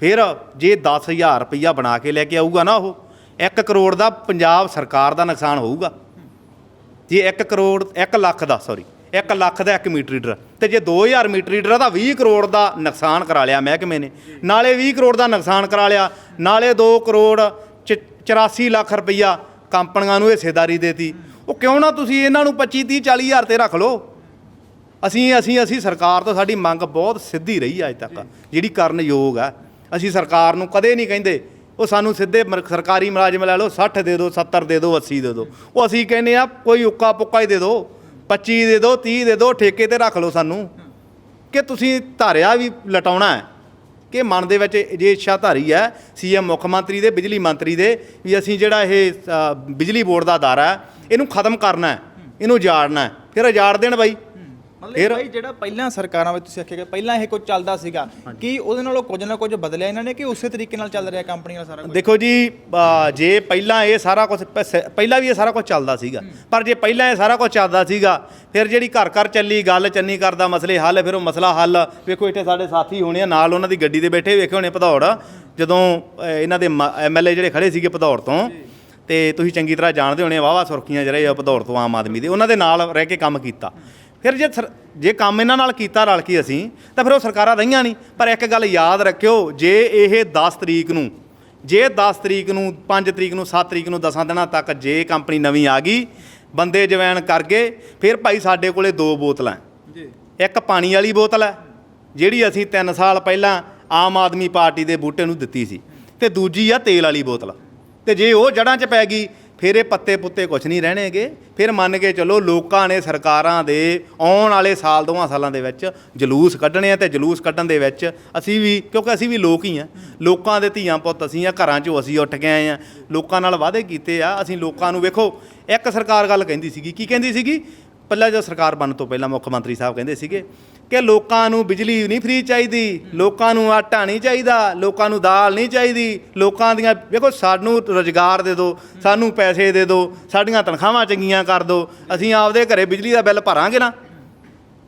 ਫਿਰ ਜੇ 10000 ਰੁਪਈਆ ਬਣਾ ਕੇ ਲੈ ਕੇ ਆਊਗਾ ਨਾ ਉਹ 1 ਕਰੋੜ ਦਾ ਪੰਜਾਬ ਸਰਕਾਰ ਦਾ ਨੁਕਸਾਨ ਹੋਊਗਾ। ਜੇ 1 ਕਰੋੜ 1 ਲੱਖ ਦਾ ਸੌਰੀ 1 ਲੱਖ ਦਾ 1 ਮੀਟਰ ਰੀਡਰ, ਤੇ ਜੇ 2000 ਮੀਟਰ ਰੀਡਰ ਦਾ 20 ਕਰੋੜ ਦਾ ਨੁਕਸਾਨ ਕਰਾ ਲਿਆ ਮਹਿਕਮੇ ਨੇ, ਨਾਲੇ 20 ਕਰੋੜ ਦਾ ਨੁਕਸਾਨ ਕਰਾ ਲਿਆ, ਨਾਲੇ 2 ਕਰੋੜ ਚ- 84 ਲੱਖ ਰੁਪਈਆ ਕੰਪਨੀਆਂ ਨੂੰ ਹਿੱਸੇਦਾਰੀ ਦੇਤੀ। ਉਹ ਕਿਉਂ ਨਾ ਤੁਸੀਂ ਇਹਨਾਂ ਨੂੰ 25 30 40 ਹਜ਼ਾਰ ਤੇ ਰੱਖ ਲਓ? ਅਸੀਂ ਅਸੀਂ ਅਸੀਂ ਸਰਕਾਰ ਤੋਂ ਸਾਡੀ ਮੰਗ ਬਹੁਤ ਸਿੱਧੀ ਰਹੀ ਅੱਜ ਤੱਕ, ਜਿਹੜੀ ਕਰਨ ਯੋਗ ਆ ਅਸੀਂ ਸਰਕਾਰ ਨੂੰ ਕਦੇ ਨਹੀਂ ਕਹਿੰਦੇ, ਉਹ ਸਾਨੂੰ ਸਿੱਧੇ ਮਰ- ਸਰਕਾਰੀ ਮੁਲਾਜ਼ਮ ਲੈ ਲਓ 60 ਦੇ ਦਿਓ 70 ਦੇ ਦਿਓ 80 ਦੇ ਦਿਓ। ਉਹ ਅਸੀਂ ਕਹਿੰਦੇ ਆ ਕੋਈ ਉੱਕਾ ਪੁੱਕਾ ਹੀ ਦੇ ਦਿਓ 25 ਦੇ ਦਿਓ 30 ਦੇ ਦਿਓ, ਠੇਕੇ ਤੇ ਰੱਖ ਲਓ ਸਾਨੂੰ। ਕਿ ਤੁਸੀਂ ਧਾਰਿਆ ਵੀ ਲਟਾਉਣਾ ਹੈ, ਕਿ ਮਨ ਦੇ ਵਿੱਚ ਜੇ ਇੱਛਾ ਧਾਰੀ ਹੈ ਸੀਐਮ ਮੁੱਖ ਮੰਤਰੀ ਦੇ, ਬਿਜਲੀ ਮੰਤਰੀ ਦੇ, ਵੀ ਅਸੀਂ ਜਿਹੜਾ ਇਹ ਬਿਜਲੀ ਬੋਰਡ ਦਾ ਅਦਾਰਾ ਇਹਨੂੰ ਖਤਮ ਕਰਨਾ ਹੈ, ਇਹਨੂੰ ਜਾੜਨਾ ਹੈ। ਫਿਰ ਉਜਾੜ ਦੇਣ ਬਾਈ। ਮਤਲਬ ਭਾਈ ਜਿਹੜਾ ਪਹਿਲਾਂ ਸਰਕਾਰਾਂ ਵਿੱਚ ਤੁਸੀਂ ਆਖਿਆ ਕਿ ਪਹਿਲਾਂ ਇਹ ਕੁਝ ਚੱਲਦਾ ਸੀਗਾ ਕੀ ਉਹਦੇ ਨਾਲੋਂ ਕੁਝ ਨਾ ਕੁਝ ਬਦਲਿਆ ਇਹਨਾਂ ਨੇ ਕਿ ਉਸੇ ਤਰੀਕੇ ਨਾਲ ਚੱਲ ਰਿਹਾ ਕੰਪਨੀ ਦਾ ਸਾਰਾ ਕੁਝ ਦੇਖੋ ਜੀ ਜੇ ਪਹਿਲਾਂ ਇਹ ਸਾਰਾ ਕੁਝ ਪਹਿਲਾਂ ਵੀ ਇਹ ਸਾਰਾ ਕੁਝ ਚੱਲਦਾ ਸੀਗਾ ਪਰ ਜੇ ਪਹਿਲਾਂ ਇਹ ਸਾਰਾ ਕੁਝ ਚੱਲਦਾ ਸੀਗਾ ਫਿਰ ਜਿਹੜੀ ਘਰ ਘਰ ਚੱਲੀ ਗੱਲ ਚੰਨੀ ਕਰਦਾ ਮਸਲੇ ਹੱਲ ਫਿਰ ਉਹ ਮਸਲਾ ਹੱਲ ਵੇਖੋ ਇੱਥੇ ਸਾਡੇ ਸਾਥੀ ਹੋਣੇ ਆ ਨਾਲ ਉਹਨਾਂ ਦੀ ਗੱਡੀ ਦੇ ਬੈਠੇ ਵੇਖੇ ਹੋਣੇ ਭਦੌੜ ਜਦੋਂ ਇਹਨਾਂ ਦੇ ਐਮਐਲਏ ਜਿਹੜੇ ਖੜੇ ਸੀਗੇ ਭਦੌੜ ਤੋਂ ਤੇ ਤੁਸੀਂ ਚੰਗੀ ਤਰ੍ਹਾਂ ਜਾਣਦੇ ਹੋਣੇ ਵਾਵਾ ਸੁਰਖੀਆਂ ਜਿਹੜੇ ਆ ਭਦੌੜ ਤੋਂ ਆਮ ਆਦਮੀ ਦੇ ਉਹਨਾਂ ਦੇ ਨਾਲ ਰਹਿ ਕੇ ਕੰਮ ਕੀਤਾ। ਫਿਰ ਜੇ ਜੇ ਕੰਮ ਇਹਨਾਂ ਨਾਲ ਕੀਤਾ ਰਲ ਕੇ ਅਸੀਂ ਤਾਂ ਫਿਰ ਉਹ ਸਰਕਾਰਾਂ ਰਹੀਆਂ ਨਹੀਂ। ਪਰ ਇੱਕ ਗੱਲ ਯਾਦ ਰੱਖਿਓ ਜੇ ਇਹ 10 ਤਰੀਕ ਨੂੰ ਜੇ 10 ਤਰੀਕ ਨੂੰ 5 ਤਰੀਕ ਨੂੰ 7 ਤਰੀਕ ਨੂੰ 10 ਦਿਨਾਂ ਤੱਕ ਜੇ ਕੰਪਨੀ ਨਵੀਂ ਆ ਗਈ ਬੰਦੇ ਜਵੈਨ ਕਰ ਗਏ ਫਿਰ ਭਾਈ ਸਾਡੇ ਕੋਲੇ ਦੋ ਬੋਤਲਾਂ। ਜੀ। ਇੱਕ ਪਾਣੀ ਵਾਲੀ ਬੋਤਲ ਹੈ ਜਿਹੜੀ ਅਸੀਂ 3 ਸਾਲ ਪਹਿਲਾਂ ਆਮ ਆਦਮੀ ਪਾਰਟੀ ਦੇ ਬੂਟੇ ਨੂੰ ਦਿੱਤੀ ਸੀ। ਤੇ ਦੂਜੀ ਆ ਤੇਲ ਵਾਲੀ ਬੋਤਲ। ਤੇ ਜੇ ਉਹ ਜੜਾਂ 'ਚ ਪੈ ਗਈ ਫਿਰ ਇਹ ਪੱਤੇ ਪੁੱਤੇ ਕੁਝ ਨਹੀਂ ਰਹਿਣਗੇ। ਫਿਰ ਮੰਨ ਕੇ ਚੱਲੋ ਲੋਕਾਂ ਨੇ ਸਰਕਾਰਾਂ ਦੇ ਆਉਣ ਵਾਲੇ ਸਾਲ ਦੋਵਾਂ ਸਾਲਾਂ ਦੇ ਵਿੱਚ ਜਲੂਸ ਕੱਢਣੇ ਆ ਤੇ ਜਲੂਸ ਕੱਢਣ ਦੇ ਵਿੱਚ ਅਸੀਂ ਵੀ, ਕਿਉਂਕਿ ਅਸੀਂ ਵੀ ਲੋਕ ਹੀ ਆ। ਲੋਕਾਂ ਦੇ ਧੀਆਂ ਪੁੱਤ ਅਸੀਂ ਆ, ਘਰਾਂ 'ਚੋਂ ਅਸੀਂ ਉੱਠ ਕੇ ਆਏ ਆ। ਲੋਕਾਂ ਨਾਲ ਵਾਅਦੇ ਕੀਤੇ ਆ, ਅਸੀਂ ਲੋਕਾਂ ਨੂੰ ਵੇਖੋ, ਇੱਕ ਸਰਕਾਰ ਗੱਲ ਕਹਿੰਦੀ ਸੀਗੀ, ਕੀ ਕਹਿੰਦੀ ਸੀਗੀ? ਪਹਿਲਾਂ ਜੋ ਸਰਕਾਰ ਬਣਨ ਤੋਂ ਪਹਿਲਾਂ ਮੁੱਖ ਮੰਤਰੀ ਸਾਹਿਬ ਕਹਿੰਦੇ ਸੀਗੇ ਕਿ ਲੋਕਾਂ ਨੂੰ ਬਿਜਲੀ ਨਹੀਂ ਫ੍ਰੀ ਚਾਹੀਦੀ, ਲੋਕਾਂ ਨੂੰ ਆਟਾ ਨਹੀਂ ਚਾਹੀਦਾ, ਲੋਕਾਂ ਨੂੰ ਦਾਲ ਨਹੀਂ ਚਾਹੀਦੀ, ਲੋਕਾਂ ਦੀਆਂ, ਵੇਖੋ ਸਾਨੂੰ ਰੋਜ਼ਗਾਰ ਦੇ ਦਿਓ ਸਾਨੂੰ ਪੈਸੇ ਦੇ ਦਿਓ ਸਾਡੀਆਂ ਤਨਖਾਹਾਂ ਚੰਗੀਆਂ ਕਰ ਦਿਓ ਅਸੀਂ ਆਪਦੇ ਘਰੇ ਬਿਜਲੀ ਦਾ ਬਿੱਲ ਭਰਾਂਗੇ ਨਾ।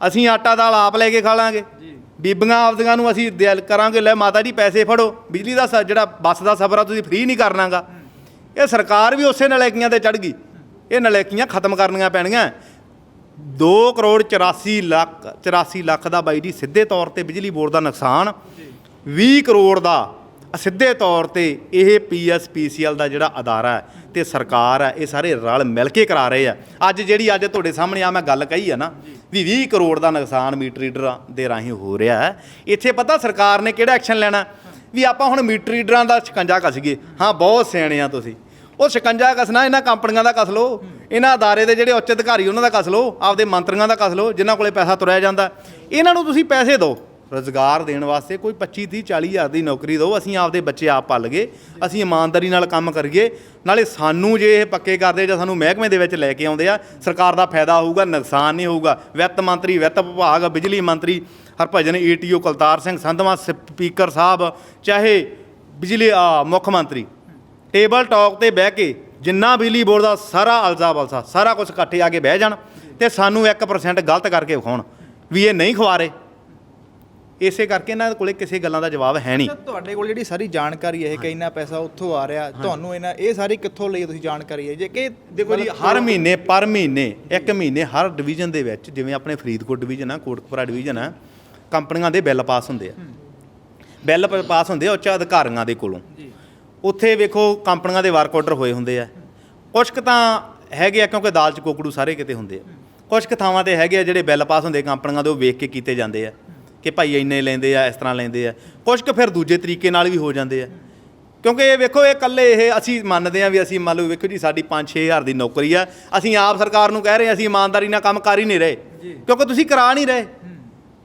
ਅਸੀਂ ਆਟਾ ਦਾਲ ਆਪ ਲੈ ਕੇ ਖਾ ਲਾਂਗੇ। ਬੀਬੀਆਂ ਆਪਦੀਆਂ ਨੂੰ ਅਸੀਂ ਦਿਲ ਕਰਾਂਗੇ, ਲੈ ਮਾਤਾ ਜੀ ਪੈਸੇ ਫੜੋ, ਬਿਜਲੀ ਦਾ ਸ- ਜਿਹੜਾ ਬੱਸ ਦਾ ਸਫ਼ਰ ਆ, ਤੁਸੀਂ ਫ੍ਰੀ ਨਹੀਂ ਕਰਨਾਗਾ। ਇਹ ਸਰਕਾਰ ਵੀ ਉਸੇ ਨਲਾਇਕੀਆਂ ਤੇ ਚੜ ਗਈ। ਇਹ ਨਲਾਇਕੀਆਂ ਖਤਮ ਕਰਨੀਆਂ ਪੈਣੀਆਂ 2 ਕਰੋੜ 84 ਲੱਖ 84 ਲੱਖ ਦਾ ਬਾਈ ਜੀ ਸਿੱਧੇ ਤੌਰ ਤੇ ਬਿਜਲੀ ਬੋਰਡ ਦਾ ਨੁਕਸਾਨ। 20 ਕਰੋੜ ਦਾ ਸਿੱਧੇ ਤੌਰ ਤੇ ਇਹ ਪੀਐਸਪੀਸੀਐਲ ਦਾ ਜਿਹੜਾ ਅਦਾਰਾ ਹੈ ਤੇ ਸਰਕਾਰ ਹੈ, ਇਹ ਸਾਰੇ ਰਲ ਮਿਲ ਕੇ ਕਰਾ ਰਹੇ ਆ। ਅੱਜ ਜਿਹੜੀ ਅੱਜ ਤੁਹਾਡੇ ਸਾਹਮਣੇ ਆ ਮੈਂ ਗੱਲ ਕਹੀ ਆ ਨਾ ਵੀ 20 ਕਰੋੜ ਦਾ ਨੁਕਸਾਨ ਮੀਟਰ ਰੀਡਰਾਂ ਦੇ ਰਾਹੀਂ ਹੋ ਰਿਹਾ ਹੈ। ਇੱਥੇ ਪਤਾ ਸਰਕਾਰ ਨੇ ਕਿਹੜਾ ਐਕਸ਼ਨ ਲੈਣਾ? ਵੀ ਆਪਾਂ ਹੁਣ ਮੀਟਰ ਰੀਡਰਾਂ ਦਾ ਸ਼ਿਕੰਜਾ ਕੱਸੀਏ ਹਾਂ, ਬਹੁਤ ਸਿਆਣੇ ਆ ਤੁਸੀਂ। ਉਹ ਸ਼ਿਕੰਜਾ ਕਸਣਾ ਇਹਨਾਂ ਕੰਪਨੀਆਂ ਦਾ ਕਸ ਲਓ। ਇਹਨਾਂ ਅਦਾਰੇ ਦੇ ਜਿਹੜੇ ਉੱਚ ਅਧਿਕਾਰੀ ਉਹਨਾਂ ਦਾ ਕਸ ਲਓ। ਆਪਦੇ ਮੰਤਰੀਆਂ ਦਾ ਕਸ ਲਓ ਜਿਨ੍ਹਾਂ ਕੋਲੇ ਪੈਸਾ ਤੁਰਿਆ ਜਾਂਦਾ। ਇਹਨਾਂ ਨੂੰ ਤੁਸੀਂ ਪੈਸੇ ਦਿਓ। ਰੋਜ਼ਗਾਰ ਦੇਣ ਵਾਸਤੇ ਕੋਈ 25 30 40 ਹਜ਼ਾਰ ਦੀ ਨੌਕਰੀ ਦਿਓ। ਅਸੀਂ ਆਪਦੇ ਬੱਚੇ ਆਪ ਪਾਲ ਗਏ ਅਸੀਂ ਇਮਾਨਦਾਰੀ ਨਾਲ ਕੰਮ ਕਰੀਏ। ਨਾਲੇ ਸਾਨੂੰ ਜੇ ਇਹ ਪੱਕੇ ਕਰਦੇ ਜਾਂ ਸਾਨੂੰ ਮਹਿਕਮੇ ਦੇ ਵਿੱਚ ਲੈ ਕੇ ਆਉਂਦੇ ਆ ਸਰਕਾਰ ਦਾ ਫਾਇਦਾ ਹੋਊਗਾ ਨੁਕਸਾਨ ਨਹੀਂ ਹੋਊਗਾ। ਵਿੱਤ ਮੰਤਰੀ ਵਿੱਤ ਵਿਭਾਗ ਬਿਜਲੀ ਮੰਤਰੀ ਹਰਭਜਨ ਈਟੀਓ ਕੁਲਤਾਰ ਸਿੰਘ ਸੰਧਵਾ ਸਪੀਕਰ ਸਾਹਿਬ ਚਾਹੇ ਬਿਜਲੀ ਆ, ਮੁੱਖ ਮੰਤਰੀ। ਟੇਬਲ ਟਾਕ ਤੇ ਬਹਿ ਕੇ ਜਿੰਨਾ ਬਿਜਲੀ ਬੋਰਡ ਦਾ ਸਾਰਾ ਅਲਜ਼ਾ ਬਲਸਾ ਸਾਰਾ ਕੁਝ ਇਕੱਠੇ ਆ ਕੇ ਬਹਿ ਜਾਣ ਤੇ ਸਾਨੂੰ 1% ਗਲਤ ਕਰਕੇ ਵਿਖਾਉਣ ਵੀ ਇਹ ਨਹੀਂ ਖਵਾਰੇ ਇਸੇ ਕਰਕੇ ਇਹਨਾਂ ਕੋਲੇ ਕਿਸੇ ਗੱਲਾਂ ਦਾ ਜਵਾਬ ਹੈ ਨਹੀਂ। ਤੁਹਾਡੇ ਕੋਲ ਜਿਹੜੀ ਸਾਰੀ ਜਾਣਕਾਰੀ ਹੈ ਕਿ ਇੰਨਾ ਪੈਸਾ ਉੱਥੋਂ ਆ ਰਿਹਾ ਤੁਹਾਨੂੰ ਇਹਨਾਂ ਇਹ ਸਾਰੀ ਕਿੱਥੋਂ ਲਈ ਤੁਸੀਂ ਜਾਣਕਾਰੀ ਹੈ? ਜੇ ਕਿ ਦੇਖੋ ਜੀ ਹਰ ਮਹੀਨੇ ਪਰ ਮਹੀਨੇ ਇੱਕ ਮਹੀਨੇ ਹਰ ਡਿਵੀਜ਼ਨ ਦੇ ਵਿੱਚ ਜਿਵੇਂ ਆਪਣੇ ਫਰੀਦਕੋਟ ਡਿਵੀਜ਼ਨ ਆ ਕੋਟਕਪੁਰਾ ਡਿਵੀਜ਼ਨ ਆ ਕੰਪਨੀਆਂ ਦੇ ਬਿੱਲ ਪਾਸ ਹੁੰਦੇ ਆ। ਬਿੱਲ ਪਾਸ ਹੁੰਦੇ ਆ ਉੱਚ ਅਧਿਕਾਰੀਆਂ ਦੇ ਕੋਲੋਂ। ਉੱਥੇ ਵੇਖੋ ਕੰਪਨੀਆਂ ਦੇ ਵਰਕ ਆਰਡਰ ਹੋਏ ਹੁੰਦੇ ਆ। ਕੁਛ ਕੁ ਤਾਂ ਹੈਗੇ ਆ ਕਿਉਂਕਿ ਦਾਲ ਚ ਕੋਕੜੂ ਸਾਰੇ ਕਿਤੇ ਹੁੰਦੇ ਆ। ਕੁਛ ਕੁ ਥਾਵਾਂ ਤੇ ਹੈਗੇ ਆ ਜਿਹੜੇ ਬਿੱਲ ਪਾਸ ਹੁੰਦੇ ਕੰਪਨੀਆਂ ਦੇ ਉਹ ਵੇਖ ਕੇ ਕੀਤੇ ਜਾਂਦੇ ਆ ਕਿ ਭਾਈ ਇੰਨੇ ਲੈਂਦੇ ਆ ਇਸ ਤਰ੍ਹਾਂ ਲੈਂਦੇ ਆ। ਕੁਛ ਕੁ ਫਿਰ ਦੂਜੇ ਤਰੀਕੇ ਨਾਲ ਵੀ ਹੋ ਜਾਂਦੇ ਆ। ਕਿਉਂਕਿ ਇਹ ਵੇਖੋ ਇਹ ਇਕੱਲੇ ਇਹ ਅਸੀਂ ਮੰਨਦੇ ਆ ਵੀ ਅਸੀਂ ਮੰਨ ਲਓ ਵੇਖੋ ਜੀ ਸਾਡੀ 5-6 ਹਜ਼ਾਰ ਦੀ ਨੌਕਰੀ ਆ। ਅਸੀਂ ਆਪ ਸਰਕਾਰ ਨੂੰ ਕਹਿ ਰਹੇ ਹਾਂ ਅਸੀਂ ਇਮਾਨਦਾਰੀ ਨਾਲ ਕੰਮ ਕਰ ਹੀ ਨਹੀਂ ਰਹੇ। ਕਿਉਂਕਿ ਤੁਸੀਂ ਕਰਾ ਨਹੀਂ ਰਹੇ।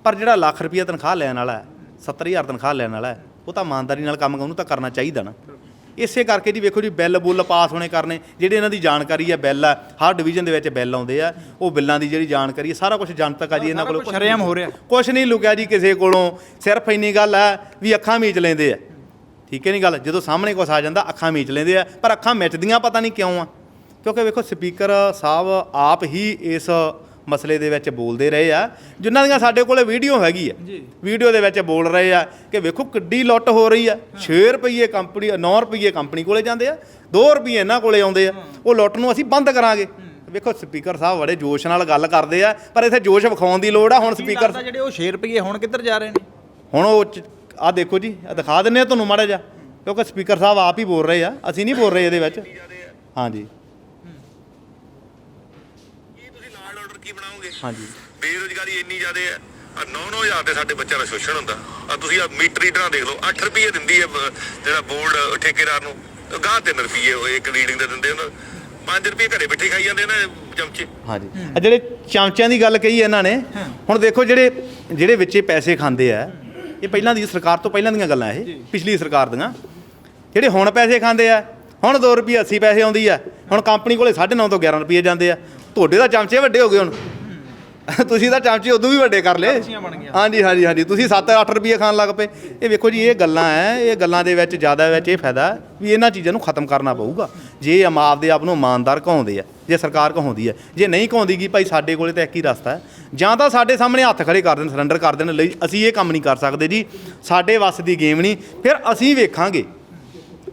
ਪਰ ਜਿਹੜਾ ਲੱਖ ਰੁਪਈਆ ਤਨਖਾਹ ਲੈਣ ਵਾਲਾ ਹੈ 70000 ਤਨਖਾਹ ਲੈਣ ਵਾਲਾ ਉਹ ਤਾਂ ਇਮਾਨਦਾਰੀ ਨਾਲ ਕੰਮ ਉਹਨੂੰ ਤਾਂ ਕਰਨਾ ਚਾਹੀਦਾ ਨਾ। ਇਸੇ ਕਰਕੇ ਜੀ ਵੇਖੋ ਜੀ ਬਿੱਲ ਬੁੱਲ ਪਾਸ ਹੋਣੇ ਕਰਨੇ ਜਿਹੜੇ ਇਹਨਾਂ ਦੀ ਜਾਣਕਾਰੀ ਹੈ ਬਿੱਲ ਆ ਹਰ ਡਿਵੀਜ਼ਨ ਦੇ ਵਿੱਚ ਬਿੱਲ ਆਉਂਦੇ ਆ ਉਹ ਬਿੱਲਾਂ ਦੀ ਜਿਹੜੀ ਜਾਣਕਾਰੀ ਹੈ ਸਾਰਾ ਕੁਝ ਜਨਤਕ ਆ ਜੀ ਇਹਨਾਂ ਕੋਲ ਸ਼ਰੇਆਮ ਹੋ ਰਿਹਾ। ਕੁਝ ਨਹੀਂ ਲੁਕਿਆ ਜੀ ਕਿਸੇ ਕੋਲੋਂ ਸਿਰਫ ਇੰਨੀ ਗੱਲ ਹੈ ਵੀ ਅੱਖਾਂ ਮੀਚ ਲੈਂਦੇ ਆ। ਠੀਕ ਹੈ ਨਹੀਂ ਗੱਲ? ਜਦੋਂ ਸਾਹਮਣੇ ਕੁਛ ਆ ਜਾਂਦਾ ਅੱਖਾਂ ਮੀਚ ਲੈਂਦੇ ਆ ਪਰ ਅੱਖਾਂ ਮਿਚਦੀਆਂ ਪਤਾ ਨਹੀਂ ਕਿਉਂ ਆ? ਕਿਉਂਕਿ ਵੇਖੋ ਸਪੀਕਰ ਸਾਹਿਬ ਆਪ ਹੀ ਇਸ ਮਸਲੇ ਦੇ ਵਿੱਚ ਬੋਲਦੇ ਰਹੇ ਆ ਜਿਨ੍ਹਾਂ ਦੀਆਂ ਸਾਡੇ ਕੋਲੇ ਵੀਡੀਓ ਹੈਗੀ ਆ। ਵੀਡੀਓ ਦੇ ਵਿੱਚ ਬੋਲ ਰਹੇ ਆ ਕਿ ਵੇਖੋ ਕਿੱਡੀ ਲੁੱਟ ਹੋ ਰਹੀ ਆ। 6 ਰੁਪਏ ਕੰਪਨੀ 9 ਰੁਪਏ ਕੰਪਨੀ ਕੋਲੇ ਜਾਂਦੇ ਆ 2 ਰੁਪਏ ਇਹਨਾਂ ਕੋਲੇ ਆਉਂਦੇ ਆ। ਉਹ ਲੁੱਟ ਨੂੰ ਅਸੀਂ ਬੰਦ ਕਰਾਂਗੇ। ਵੇਖੋ ਸਪੀਕਰ ਸਾਹਿਬ ਬੜੇ ਜੋਸ਼ ਨਾਲ ਗੱਲ ਕਰਦੇ ਆ ਪਰ ਇੱਥੇ ਜੋਸ਼ ਵਿਖਾਉਣ ਦੀ ਲੋੜ ਆ। ਹੁਣ ਸਪੀਕਰ ਸਪੀਕਰ ਜਿਹੜੇ ਉਹ 6 ਰੁਪਏ ਹੁਣ ਕਿੱਧਰ ਜਾ ਰਹੇ ਨੇ? ਹੁਣ ਉਹ ਆ ਦੇਖੋ ਜੀ ਆ ਦਿਖਾ ਦਿੰਨੇ ਆ ਤੁਹਾਨੂੰ ਮਾੜਾ ਜਿਹਾ ਕਿਉਂਕਿ ਸਪੀਕਰ ਸਾਹਿਬ ਆਪ ਹੀ ਬੋਲ ਰਹੇ ਆ ਅਸੀਂ ਨਹੀਂ ਬੋਲ ਰਹੇ ਇਹਦੇ ਵਿੱਚ। ਹਾਂਜੀ ਕੀ ਤੁਸੀਂ ਲਾਲ ਆਰਡਰ ਕੀ ਬਣਾਓਗੇ ਹਾਂਜੀ। ਬੇਰੋਜ਼ਗਾਰੀ ਇੰਨੀ ਜ਼ਿਆਦਾ ਹੈ ਆ 9-9000 ਤੇ ਸਾਡੇ ਬੱਚਿਆਂ ਦਾ ਸ਼ੋਸ਼ਣ ਹੁੰਦਾ। ਆ ਤੁਸੀਂ ਆ ਮੀਟਰ ਰੀਡਰਾਂ ਦੇਖ ਲਓ 8 ਰੁਪਏ ਦਿੰਦੀ ਹੈ ਜਿਹੜਾ ਬੋਰਡ ਠੇਕੇਦਾਰ ਨੂੰ ਤੇ ਗਾਹ 3 ਰੁਪਏ ਉਹ ਇੱਕ ਰੀਡਿੰਗ ਦੇ ਦਿੰਦੇ ਉਹਨਾਂ 5 ਰੁਪਏ ਘਰੇ ਬੈਠੇ ਖਾਈ ਜਾਂਦੇ ਨੇ ਚਮਚੇ। ਹਾਂਜੀ। ਆ ਜਿਹੜੇ ਚਮਚਿਆਂ ਦੀ ਗੱਲ ਕਹੀ ਇਹਨਾਂ ਨੇ ਹੁਣ ਦੇਖੋ ਜਿਹੜੇ ਜਿਹੜੇ ਵਿੱਚੇ ਪੈਸੇ ਖਾਂਦੇ ਆ ਇਹ ਪਹਿਲਾਂ ਦੀ ਸਰਕਾਰ ਤੋਂ ਪਹਿਲਾਂ ਦੀਆਂ ਗੱਲਾਂ ਇਹ ਪਿਛਲੀ ਸਰਕਾਰ ਦੀਆਂ। ਜਿਹੜੇ ਹੁਣ ਪੈਸੇ ਖਾਂਦੇ ਆ ਹੁਣ 2 ਰੁਪਏ 80 ਪੈਸੇ ਆਉਂਦੀ ਆ ਹੁਣ ਕੰਪਨੀ ਕੋਲੇ 9.5 ਤੋਂ 11 ਰੁਪਏ ਜਾਂਦੇ ਆ। ਤੁਹਾਡੇ ਤਾਂ ਚਮਚੇ ਵੱਡੇ ਹੋ ਗਏ ਹੁਣ। <laughs> ਤੁਸੀਂ ਤਾਂ ਚਮਚੇ ਉਦੋਂ ਵੀ ਵੱਡੇ ਕਰ ਲਏ। ਹਾਂਜੀ ਹਾਂਜੀ ਹਾਂਜੀ। ਤੁਸੀਂ 7-8 ਰੁਪਏ ਖਾਣ ਲੱਗ ਪਏ। ਇਹ ਵੇਖੋ ਜੀ ਇਹ ਗੱਲਾਂ ਐ ਇਹ ਗੱਲਾਂ ਦੇ ਵਿੱਚ ਜ਼ਿਆਦਾ ਵਿੱਚ ਇਹ ਫਾਇਦਾ ਵੀ ਇਹਨਾਂ ਚੀਜ਼ਾਂ ਨੂੰ ਖਤਮ ਕਰਨਾ ਪਊਗਾ। ਜੇ ਅਮ ਆਪਦੇ ਆਪ ਨੂੰ ਇਮਾਨਦਾਰ ਕਹਾਉਂਦੇ ਆ ਜੇ ਸਰਕਾਰ ਕਹਾਉਂਦੀ ਹੈ ਜੇ ਨਹੀਂ ਕਹਾਉਂਦੀਗੀ ਭਾਈ ਸਾਡੇ ਕੋਲੇ ਤਾਂ ਇੱਕ ਹੀ ਰਸਤਾ ਹੈ ਜਾਂ ਤਾਂ ਸਾਡੇ ਸਾਹਮਣੇ ਹੱਥ ਖੜੇ ਕਰ ਦੇਣ ਸਰੈਂਡਰ ਕਰ ਦੇਣ ਲਈ ਅਸੀਂ ਇਹ ਕੰਮ ਨਹੀਂ ਕਰ ਸਕਦੇ ਜੀ। ਸਾਡੇ ਵੱਸ ਦੀ ਗੇਮ ਨਹੀਂ। ਫਿਰ ਅਸੀਂ ਵੇਖਾਂਗੇ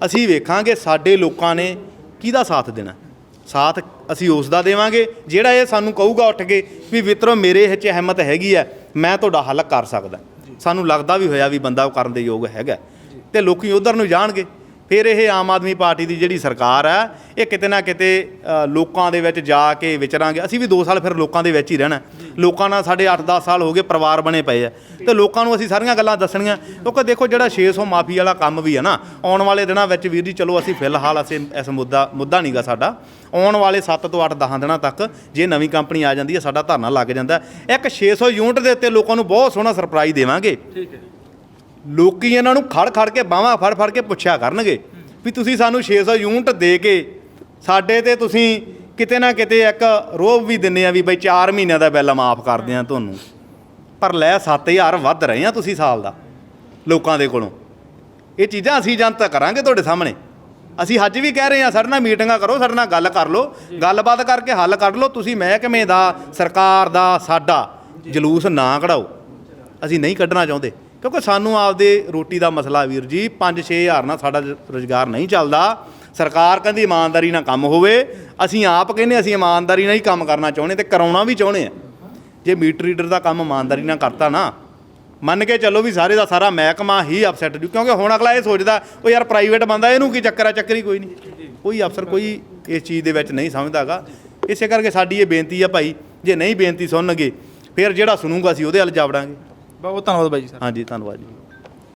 ਅਸੀਂ ਵੇਖਾਂਗੇ ਸਾਡੇ ਲੋਕਾਂ ਨੇ ਕਿਹਦਾ ਸਾਥ ਦੇਣਾ। ਸਾਥ ਅਸੀਂ ਉਸ ਦਾ ਦੇਵਾਂਗੇ ਜਿਹੜਾ ਇਹ ਸਾਨੂੰ ਕਹੂਗਾ ਉੱਠ ਕੇ ਵੀ ਮਿੱਤਰੋ ਮੇਰੇ ਵਿੱਚ ਹਿੰਮਤ ਹੈਗੀ ਹੈ ਮੈਂ ਤੁਹਾਡਾ ਹੱਲ ਕਰ ਸਕਦਾ। ਸਾਨੂੰ ਲੱਗਦਾ ਵੀ ਹੋਇਆ ਵੀ ਬੰਦਾ ਉਹ ਕਰਨ ਦੇ ਯੋਗ ਹੈਗਾ। ਤੇ ਲੋਕੀ ਉਧਰ ਨੂੰ ਜਾਣਗੇ। ਫਿਰ ਇਹ ਆਮ ਆਦਮੀ ਪਾਰਟੀ ਦੀ ਜਿਹੜੀ ਸਰਕਾਰ ਹੈ, ਇਹ ਕਿਤੇ ਨਾ ਕਿਤੇ ਲੋਕਾਂ ਦੇ ਵਿੱਚ ਜਾ ਕੇ ਵਿਚਰਾਂਗੇ। ਅਸੀਂ ਵੀ 2 ਸਾਲ ਫਿਰ ਲੋਕਾਂ ਦੇ ਵਿੱਚ ਹੀ ਰਹਿਣਾ। ਲੋਕਾਂ ਨਾਲ ਸਾਡੇ 8-10 ਸਾਲ ਹੋ ਗਏ ਪਰਿਵਾਰ ਬਣੇ ਪਏ ਆ। ਤੇ ਲੋਕਾਂ ਨੂੰ ਅਸੀਂ ਸਾਰੀਆਂ ਗੱਲਾਂ ਦੱਸਣੀਆਂ। ਕਿਉਂਕਿ ਦੇਖੋ ਜਿਹੜਾ 600 ਮਾਫੀ ਵਾਲਾ ਕੰਮ ਵੀ ਹੈ ਨਾ, ਆਉਣ ਵਾਲੇ ਦਿਨਾਂ ਵਿੱਚ ਵੀਰ ਜੀ, ਚਲੋ ਅਸੀਂ ਫਿਲਹਾਲ ਅਸੀਂ ਇਸ ਮੁੱਦਾ ਮੁੱਦਾ ਨਹੀਂਗਾ ਸਾਡਾ। ਆਉਣ ਵਾਲੇ 7 ਤੋਂ 8 10 ਦਿਨਾਂ ਤੱਕ ਜੇ ਨਵੀਂ ਕੰਪਨੀ ਆ ਜਾਂਦੀ ਹੈ, ਸਾਡਾ ਧਰਨਾ ਲੱਗ ਜਾਂਦਾ। ਹੈ। ਇੱਕ 600 ਯੂਨਿਟ ਦੇ ਉੱਤੇ ਲੋਕਾਂ ਨੂੰ ਬਹੁਤ ਸੋਹਣਾ ਸਰਪ੍ਰਾਈਜ਼ ਦੇਵਾਂਗੇ। ਠੀਕ ਹੈ ਲੋਕੀ ਇਹਨਾਂ ਨੂੰ ਖੜ ਖੜ ਕੇ ਬਾਹਾਂ ਫੜ ਫੜ ਕੇ ਪੁੱਛਿਆ ਕਰਨਗੇ ਵੀ ਤੁਸੀਂ ਸਾਨੂੰ 600 ਯੂਨਿਟ ਦੇ ਕੇ ਸਾਡੇ ਤੇ ਤੁਸੀਂ ਕਿਤੇ ਨਾ ਕਿਤੇ ਇੱਕ ਰੋਬ ਵੀ ਦਿੰਨੇ ਆ ਵੀ ਬਈ 4 ਮਹੀਨਿਆਂ ਦਾ ਬਿੱਲ ਮਾਫ ਕਰਦੇ ਆ ਤੁਹਾਨੂੰ। ਪਰ ਲੈ 7000 ਵੱਧ ਰਹੇ ਆ ਤੁਸੀਂ ਸਾਲ ਦਾ ਲੋਕਾਂ ਦੇ ਕੋਲੋਂ। ਇਹ ਚੀਜ਼ਾਂ ਅਸੀਂ ਜਨਤਕ ਕਰਾਂਗੇ ਤੁਹਾਡੇ ਸਾਹਮਣੇ। ਅਸੀਂ ਅੱਜ ਵੀ ਕਹਿ ਰਹੇ ਹਾਂ ਸਾਡੇ ਨਾਲ ਮੀਟਿੰਗਾਂ ਕਰੋ ਸਾਡੇ ਨਾਲ ਗੱਲ ਕਰ ਲਓ ਗੱਲਬਾਤ ਕਰਕੇ ਹੱਲ ਕੱਢ ਲਓ ਤੁਸੀਂ ਮਹਿਕਮੇ ਦਾ ਸਰਕਾਰ ਦਾ ਸਾਡਾ ਜਲੂਸ ਨਾ ਕਢਾਓ। ਅਸੀਂ ਨਹੀਂ ਕੱਢਣਾ ਚਾਹੁੰਦੇ। ਕਿਉਂਕਿ ਸਾਨੂੰ ਆਪਦੇ ਰੋਟੀ ਦਾ ਮਸਲਾ ਵੀਰ ਜੀ 5-6 ਹਜ਼ਾਰ ਨਾਲ ਸਾਡਾ ਰੋਜ਼ਗਾਰ ਨਹੀਂ ਚੱਲਦਾ। ਸਰਕਾਰ ਕਹਿੰਦੀ ਇਮਾਨਦਾਰੀ ਨਾਲ ਕੰਮ ਹੋਵੇ। ਅਸੀਂ ਆਪ ਕਹਿੰਦੇ ਅਸੀਂ ਇਮਾਨਦਾਰੀ ਨਾਲ ਹੀ ਕੰਮ ਕਰਨਾ ਚਾਹੁੰਦੇ ਤੇ ਕਰਾਉਣਾ ਵੀ ਚਾਹੁੰਦੇ ਆ ਜੇ ਮੀਟਰ ਰੀਡਰ ਦਾ ਕੰਮ ਇਮਾਨਦਾਰੀ ਨਾਲ ਕਰਤਾ ਨਾ, ਮੰਨ ਕੇ ਚੱਲੋ ਵੀ ਸਾਰੇ ਦਾ ਸਾਰਾ ਮਹਿਕਮਾ ਹੀ ਅਪਸੈਟ ਜੂ ਕਿਉਂਕਿ ਹੁਣ ਅਗਲਾ ਇਹ ਸੋਚਦਾ, ਉਹ ਯਾਰ ਪ੍ਰਾਈਵੇਟ ਬੰਦਾ, ਇਹਨੂੰ ਕੀ ਚੱਕਰ ਆ, ਚੱਕਰ ਕੋਈ ਨਹੀਂ। ਕੋਈ ਅਫਸਰ ਕੋਈ ਇਸ ਚੀਜ਼ ਦੇ ਵਿੱਚ ਨਹੀਂ ਸਮਝਦਾਗਾ ਇਸੇ ਕਰਕੇ ਸਾਡੀ ਇਹ ਬੇਨਤੀ ਆ ਭਾਈ, ਜੇ ਨਹੀਂ ਬੇਨਤੀ ਸੁਣਨਗੇ, ਫਿਰ ਜਿਹੜਾ ਸੁਣੂਗਾ ਅਸੀਂ ਉਹਦੇ ਵੱਲ ਜਾਵੜਾਂਗੇ। ਬਹੁਤ ਧੰਨਵਾਦ ਬਾਈ ਜੀ ਸਰ। ਹਾਂਜੀ ਧੰਨਵਾਦ ਜੀ।